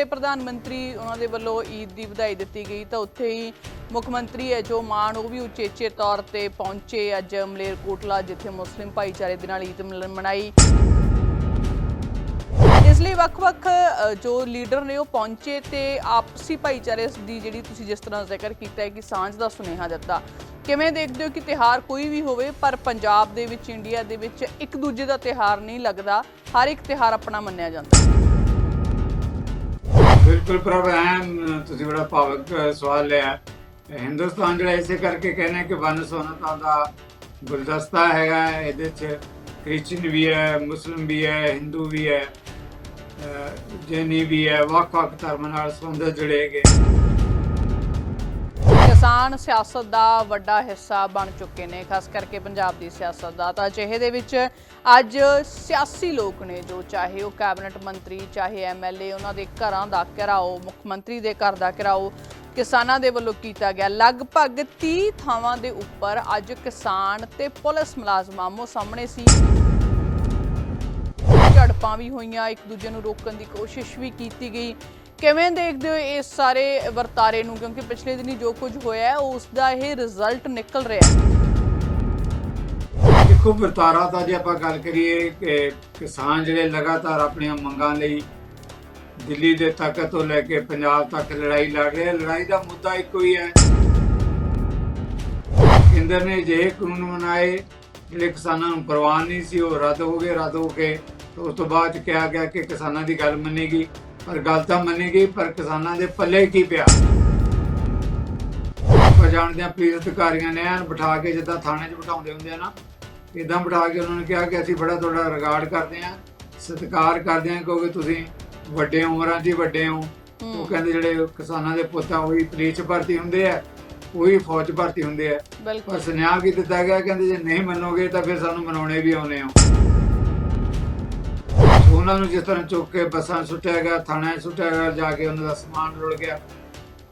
ਜਿੱਥੇ ਪ੍ਰਧਾਨ ਮੰਤਰੀ ਉਹਨਾਂ ਦੇ ਵੱਲੋਂ ਈਦ ਦੀ ਵਧਾਈ ਦਿੱਤੀ ਗਈ, ਤਾਂ ਉੱਥੇ ਹੀ ਮੁੱਖ ਮੰਤਰੀ ਹੈ ਜੋ ਮਾਨ ਉਹ ਵੀ ਉਚੇਚੇ ਤੌਰ ਤੇ ਪਹੁੰਚੇ ਅੱਜ ਮਲੇਰਕੋਟਲਾ, ਜਿੱਥੇ ਮੁਸਲਿਮ ਭਾਈਚਾਰੇ ਦੇ ਨਾਲ ਈਦ ਮਨਾਈ। ਇਸ ਲਈ ਵੱਖ-ਵੱਖ ਜੋ ਲੀਡਰ ਨੇ ਉਹ ਪਹੁੰਚੇ ਤੇ ਆਪਸੀ ਭਾਈਚਾਰੇ ਦੀ ਜਿਹੜੀ ਤੁਸੀਂ ਜਿਸ ਤਰ੍ਹਾਂ ਜ਼ਿਕਰ ਕੀਤਾ ਹੈ ਕਿ ਸਾਂਝ ਦਾ ਸੁਨੇਹਾ ਦਿੱਤਾ। ਕਿਵੇਂ ਦੇਖਦੇ ਹੋ ਕਿ ਤਿਹਾਰ ਕੋਈ ਵੀ ਹੋਵੇ, ਪਰ ਪੰਜਾਬ ਦੇ ਵਿੱਚ, ਇੰਡੀਆ ਦੇ ਵਿੱਚ ਇੱਕ ਦੂਜੇ ਦਾ ਤਿਹਾਰ ਨਹੀਂ ਲੱਗਦਾ, ਹਰ ਇੱਕ ਤਿਹਾਰ ਆਪਣਾ ਮੰਨਿਆ ਜਾਂਦਾ। ਬਿਲਕੁਲ ਪ੍ਰਭ, ਐਨ ਤੁਸੀਂ ਬੜਾ ਭਾਵਕ ਸਵਾਲ ਲਿਆ। ਹਿੰਦੁਸਤਾਨ ਜਿਹੜਾ ਇਸੇ ਕਰਕੇ ਕਹਿੰਦੇ ਕਿ ਵਨ ਸੋਨਤਾ ਦਾ ਗੁਲਦਸਤਾ ਹੈਗਾ, ਇਹਦੇ ਚ ਕ੍ਰਿਸਚੀਅਨ ਵੀ ਹੈ, ਮੁਸਲਮ ਵੀ ਹੈ, ਹਿੰਦੂ ਵੀ ਹੈ ਜੈਨੀ ਵੀ ਹੈ, ਵੱਖ-ਵੱਖ ਧਰਮਾਂ ਨਾਲ ਸੰਬੰਧ ਜੁੜੇ ਗਏ ਕਿਸਾਨ ਸਿਆਸਤ ਦਾ ਵੱਡਾ ਹਿੱਸਾ ਬਣ ਚੁੱਕੇ ਨੇ, ਖਾਸ ਕਰਕੇ ਪੰਜਾਬ ਦੀ ਸਿਆਸਤ ਦਾ। ਤਾਂ ਅਜਿਹੇ ਦੇ ਵਿੱਚ ਅੱਜ ਸਿਆਸੀ ਲੋਕ ਨੇ ਜੋ ਚਾਹੇ ਉਹ ਕੈਬਨਿਟ ਮੰਤਰੀ, ਚਾਹੇ ਐਮਐਲਏ ਉਹਨਾਂ ਦੇ ਘਰਾਂ ਦਾ ਘਿਰਾਓ, ਮੁੱਖ ਮੰਤਰੀ ਦੇ ਘਰ ਦਾ ਘਿਰਾਓ ਕਿਸਾਨਾਂ ਦੇ ਵੱਲੋਂ ਕੀਤਾ ਗਿਆ। ਲਗਭਗ 30 ਥਾਵਾਂ ਦੇ ਉੱਪਰ ਅੱਜ ਕਿਸਾਨ ਤੇ ਪੁਲਿਸ ਮੁਲਾਜ਼ਮਾਂ ਆਮੋ ਸਾਹਮਣੇ ਸੀ। ਝੜਪਾਂ ਵੀ ਹੋਈਆਂ, ਇੱਕ ਦੂਜੇ ਨੂੰ ਰੋਕਣ ਦੀ ਕੋਸ਼ਿਸ਼ ਵੀ ਕੀਤੀ ਗਈ। ਕਿਵੇਂ ਦੇਖਦੇ ਹੋ ਇਸ ਸਾਰੇ ਵਰਤਾਰੇ ਨੂੰ? ਕਿਉਂਕਿ ਪਿਛਲੇ ਦਿਨੀ ਜੋ ਕੁਝ ਹੋਇਆ ਹੈ ਉਸ ਦਾ ਇਹ ਰਿਜ਼ਲਟ ਨਿਕਲ ਰਿਹਾ ਹੈ। ਦੇਖੋ, ਵਰਤਾਰਾ ਤਾਂ ਜੇ ਆਪਾਂ ਗੱਲ ਕਰੀਏ ਕਿ ਕਿਸਾਨ ਜਿਹੜੇ ਲਗਾਤਾਰ ਆਪਣੀਆਂ ਮੰਗਾਂ ਲਈ ਦਿੱਲੀ ਦੇ ਤੱਕ ਤੋਂ ਲੈ ਕੇ ਪੰਜਾਬ ਤੱਕ ਲੜਾਈ ਲੜ ਰਹੇ ਲੜਾਈ ਦਾ ਮੁੱਦਾ ਇੱਕੋ ਹੀ ਹੈ। ਕੇਂਦਰ ਨੇ ਜੇ ਕਾਨੂੰਨ ਬਣਾਏ, ਜਿਹੜੇ ਕਿਸਾਨਾਂ ਨੂੰ ਪ੍ਰਵਾਨ ਨਹੀਂ ਸੀ, ਉਹ ਰੱਦ ਹੋ ਗਏ, ਰੱਦ ਹੋ ਕੇ ਉਸ ਤੋਂ ਬਾਅਦ ਕਿਹਾ ਗਿਆ ਕਿ ਕਿਸਾਨਾਂ ਦੀ ਗੱਲ ਮੰਨੇਗੀ ਪਰ ਗੱਲ ਤਾਂ ਮੰਨੇਗੀ ਪਰ ਕਿਸਾਨਾਂ ਦੇ ਪੱਲੇ ਕੀ ਪਿਆ? ਆਪਾਂ ਜਾਣਦੇ ਹਾਂ ਪੁਲਿਸ ਅਧਿਕਾਰੀਆਂ ਨੇ ਐਨ ਬਿਠਾ ਕੇ ਜਿੱਦਾਂ ਥਾਣੇ 'ਚ ਬਿਠਾਉਂਦੇ ਹੁੰਦੇ ਆ ਨਾ ਇਦਾਂ ਬਿਠਾ ਕੇ ਉਹਨਾਂ ਨੇ ਕਿਹਾ ਕਿ ਅਸੀਂ ਬੜਾ ਤੁਹਾਡਾ ਰਿਗਾਰਡ ਕਰਦੇ ਹਾਂ ਸਤਿਕਾਰ ਕਰਦੇ ਹਾਂ ਕਿਉਂਕਿ ਤੁਸੀਂ ਵੱਡੇ ਉਮਰਾਂ 'ਚ ਵੱਡੇ ਹੋ। ਉਹ ਕਹਿੰਦੇ ਜਿਹੜੇ ਕਿਸਾਨਾਂ ਦੇ ਪੁੱਤਾਂ ਉਹੀ ਪੁਲਿਸ 'ਚ ਭਰਤੀ ਹੁੰਦੇ ਆ ਉਹੀ ਫੌਜ 'ਚ ਭਰਤੀ ਹੁੰਦੇ ਆ। ਪਰ ਸੁਨੇਹਾ ਕੀ ਦਿੱਤਾ ਗਿਆ ਕਹਿੰਦੇ ਜੇ ਨਹੀਂ ਮੰਨੋਗੇ ਤਾਂ ਫਿਰ ਸਾਨੂੰ ਮਨਾਉਣੇ ਵੀ ਆਉਣੇ ਆ ਉਹਨਾਂ ਨੂੰ ਜਿਸ ਤਰ੍ਹਾਂ ਚੁੱਕ ਕੇ ਬੱਸਾਂ 'ਚ ਸੁੱਟਿਆ ਗਿਆ ਥਾਣੇ 'ਚ ਸੁੱਟਿਆ ਗਿਆ, ਜਾ ਕੇ ਉਹਨਾਂ ਦਾ ਸਮਾਨ ਰੁਲ ਗਿਆ।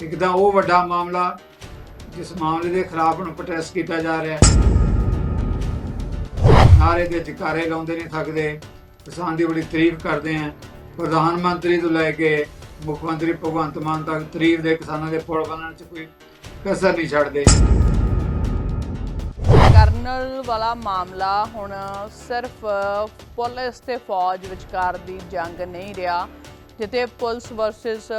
ਇੱਕਦਮ ਉਹ ਵੱਡਾ ਮਾਮਲਾ, ਜਿਸ ਮਾਮਲੇ ਦੇ ਖਿਲਾਫ ਹੁਣ ਪ੍ਰੋਟੈਸਟ ਕੀਤਾ ਜਾ ਰਿਹਾ ਹੈ। ਨਾਰੇ ਦੇ ਜਕਾਰੇ ਲਾਉਂਦੇ ਨਹੀਂ ਥੱਕਦੇ। ਕਿਸਾਨ ਦੀ ਬੜੀ ਤਾਰੀਫ ਕਰਦੇ ਆ। ਪ੍ਰਧਾਨ ਮੰਤਰੀ ਤੋਂ ਲੈ ਕੇ ਮੁੱਖ ਮੰਤਰੀ ਭਗਵੰਤ ਮਾਨ ਤੱਕ ਤਾਰੀਫ ਦੇ ਕਿਸਾਨਾਂ ਦੇ ਪੁਲ ਬਣਨ 'ਚ ਕੋਈ ਕਸਰ ਨਹੀਂ ਛੱਡਦੇ। ਕਰਨਲ ਵਾਲਾ ਮਾਮਲਾ ਹੁਣ ਸਿਰਫ ਪੁਲਿਸ ਤੇ ਫੌਜ ਵਿਚਕਾਰ ਦੀ ਜੰਗ ਨਹੀਂ ਰਿਹਾ, ਜਿੱਥੇ ਪੁਲਿਸ ਵਰਸਸ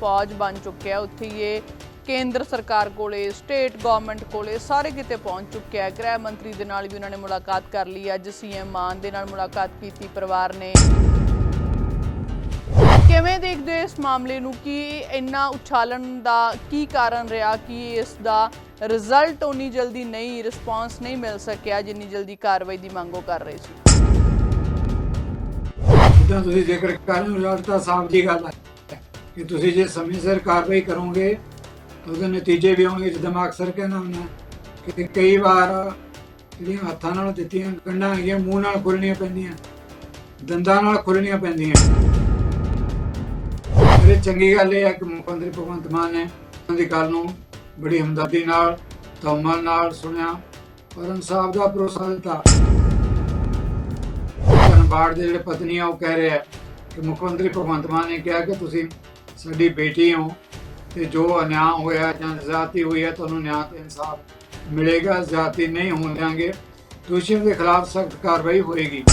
ਫੌਜ ਬਣ ਚੁੱਕਿਆ ਉੱਥੇ ਹੀ ਇਹ ਕੇਂਦਰ ਸਰਕਾਰ ਕੋਲੇ, ਸਟੇਟ ਗਵਰਨਮੈਂਟ ਕੋਲੇ ਸਾਰੇ ਕਿਤੇ ਪਹੁੰਚ ਚੁੱਕਿਆ ਹੈ। ਗ੍ਰਹਿ ਮੰਤਰੀ ਦੇ ਨਾਲ ਵੀ ਉਹਨਾਂ ਨੇ ਮੁਲਾਕਾਤ ਕਰ ਲਈ। ਅੱਜ ਸੀਐਮ ਮਾਨ ਦੇ ਨਾਲ ਮੁਲਾਕਾਤ ਕੀਤੀ। ਪਰਿਵਾਰ ਨੇ ਕਿਵੇਂ ਦੇਖਦੇ ਹੋ ਇਸ ਮਾਮਲੇ ਨੂੰ? ਕਿ ਇੰਨਾ ਉਛਾਲਣ ਦਾ ਕੀ ਕਾਰਨ ਰਿਹਾ ਕਿ ਇਸ ਦਾ ਰਿਜ਼ਲਟ ਉਨੀ ਜਲਦੀ ਨਹੀਂ ਰਿਸਪਾਂਸ ਨਹੀਂ ਮਿਲ ਸਕਿਆ ਜਿੰਨੀ ਜਲਦੀ ਕਾਰਵਾਈ ਦੀ ਮੰਗ ਉਹ ਕਰ ਰਹੇ ਸੀ? ਜਿੱਦਾਂ ਤੁਸੀਂ ਜ਼ਿਕਰ ਕਰ ਰਹੇ ਹੋ ਰਿਜ਼ਲਟ ਤਾਂ ਸਾਫ਼ ਦੀ ਗੱਲ ਹੈ ਕਿ ਤੁਸੀਂ ਜੇ ਸਮੇਂ ਸਿਰ ਕਾਰਵਾਈ ਕਰੋਗੇ ਤਾਂ ਉਹਦੇ ਨਤੀਜੇ ਵੀ ਆਉਣਗੇ, ਜਿੱਦਾਂ ਮੈਂ ਅਕਸਰ ਕਹਿੰਦਾ ਹੁੰਦਾ ਕਿ ਕਈ ਵਾਰ ਜਿਹੜੀਆਂ ਹੱਥਾਂ ਨਾਲ ਦਿੱਤੀਆਂ ਗੰਢਾਂ ਹੈਗੀਆਂ, ਮੂੰਹ ਨਾਲ ਖੁੱਲਣੀਆਂ ਪੈਂਦੀਆਂ, ਦੰਦਾਂ ਨਾਲ ਖੁੱਲਣੀਆਂ ਪੈਂਦੀਆਂ। ਚੰਗੀ ਗੱਲ ਇਹ ਹੈ ਕਿ ਮੁੱਖ ਮੰਤਰੀ ਭਗਵੰਤ ਮਾਨ ਨੇ ਉਹਨਾਂ ਦੀ ਗੱਲ ਨੂੰ ਬੜੀ ਹਮਦਰਦੀ ਨਾਲ ਤਮਨ ਨਾਲ ਸੁਣਿਆ। ਪਰ ਇਨਸਾਫ ਦਾ ਭਰੋਸਾ ਦਿੱਤਾ। ਧਨਬਾੜ ਦੇ ਜਿਹੜੇ ਪਤਨੀ ਆ, ਉਹ ਕਹਿ ਰਿਹਾ ਕਿ ਮੁੱਖ ਮੰਤਰੀ ਭਗਵੰਤ ਮਾਨ ਨੇ ਕਿਹਾ ਕਿ ਤੁਸੀਂ ਸਾਡੀ ਬੇਟੀ ਹੋ ਤੇ ਜੋ ਅਨਿਆਂ ਹੋਇਆ ਜਾਂ ਜ਼ਿਆਦਤੀ ਹੋਈ ਹੈ, ਤੁਹਾਨੂੰ ਨਿਆਂ ਤੇ ਇਨਸਾਫ ਮਿਲੇਗਾ, ਜਾਤੀ ਨਹੀਂ ਹੋਣ ਦਿਆਂਗੇ। ਦੋਸ਼ੀਆਂ ਦੇ ਖਿਲਾਫ ਸਖਤ ਕਾਰਵਾਈ ਹੋਏਗੀ।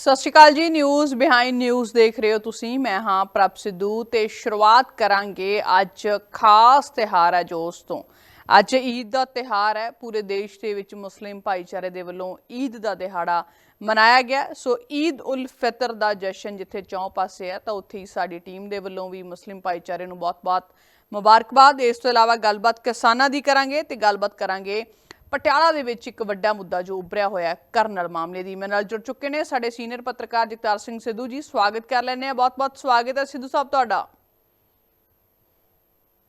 ਸਤਿ ਸ਼੍ਰੀ ਅਕਾਲ ਜੀ ਨਿਊਜ਼ ਬਿਹਾਈਂਡ ਨਿਊਜ਼ ਦੇਖ ਰਹੇ ਹੋ ਤੁਸੀਂ। ਮੈਂ ਹਾਂ ਪ੍ਰਭ ਸਿੱਧੂ ਤੇ ਸ਼ੁਰੂਆਤ ਕਰਾਂਗੇ ਅੱਜ ਖਾਸ ਤਿਹਾਰ ਹੈ ਜੋ ਉਸ ਤੋਂ। ਅੱਜ ਈਦ ਦਾ ਤਿਹਾਰ ਹੈ, ਪੂਰੇ ਦੇਸ਼ ਦੇ ਵਿੱਚ ਮੁਸਲਿਮ ਭਾਈਚਾਰੇ ਦੇ ਵੱਲੋਂ ਈਦ ਦਾ ਦਿਹਾੜਾ ਮਨਾਇਆ ਗਿਆ। ਸੋ ਈਦ ਉਲ ਫਿਤਰ ਦਾ ਜਸ਼ਨ ਜਿੱਥੇ ਚੌਂ ਪਾਸੇ ਹੈ, ਤਾਂ ਉੱਥੇ ਹੀ ਸਾਡੀ ਟੀਮ ਦੇ ਵੱਲੋਂ ਵੀ ਮੁਸਲਿਮ ਭਾਈਚਾਰੇ ਨੂੰ ਬਹੁਤ-ਬਹੁਤ ਮੁਬਾਰਕਬਾਦ। ਇਸ ਤੋਂ ਇਲਾਵਾ ਗੱਲਬਾਤ ਕਿਸਾਨਾਂ ਦੀ ਕਰਾਂਗੇ ਤੇ ਗੱਲਬਾਤ ਕਰਾਂਗੇ ਪਟਿਆਲਾ ਦੇ ਵਿੱਚ ਇੱਕ ਵੱਡਾ ਮੁੱਦਾ ਜੋ ਉੱਭਰਿਆ ਹੋਇਆ ਹੈ ਕਰਨਲ ਮਾਮਲੇ ਦੀ। ਮੇਰੇ ਨਾਲ ਜੁੜ ਚੁੱਕੇ ਨੇ ਸਾਡੇ ਸੀਨੀਅਰ ਪੱਤਰਕਾਰ ਜਗਤਾਰ ਸਿੰਘ ਸਿੱਧੂ ਜੀ ਸਵਾਗਤ ਕਰ ਲੈਂਦੇ ਆ ਬਹੁਤ-ਬਹੁਤ ਸਵਾਗਤ ਹੈ ਸਿੱਧੂ ਸਾਹਿਬ ਤੁਹਾਡਾ।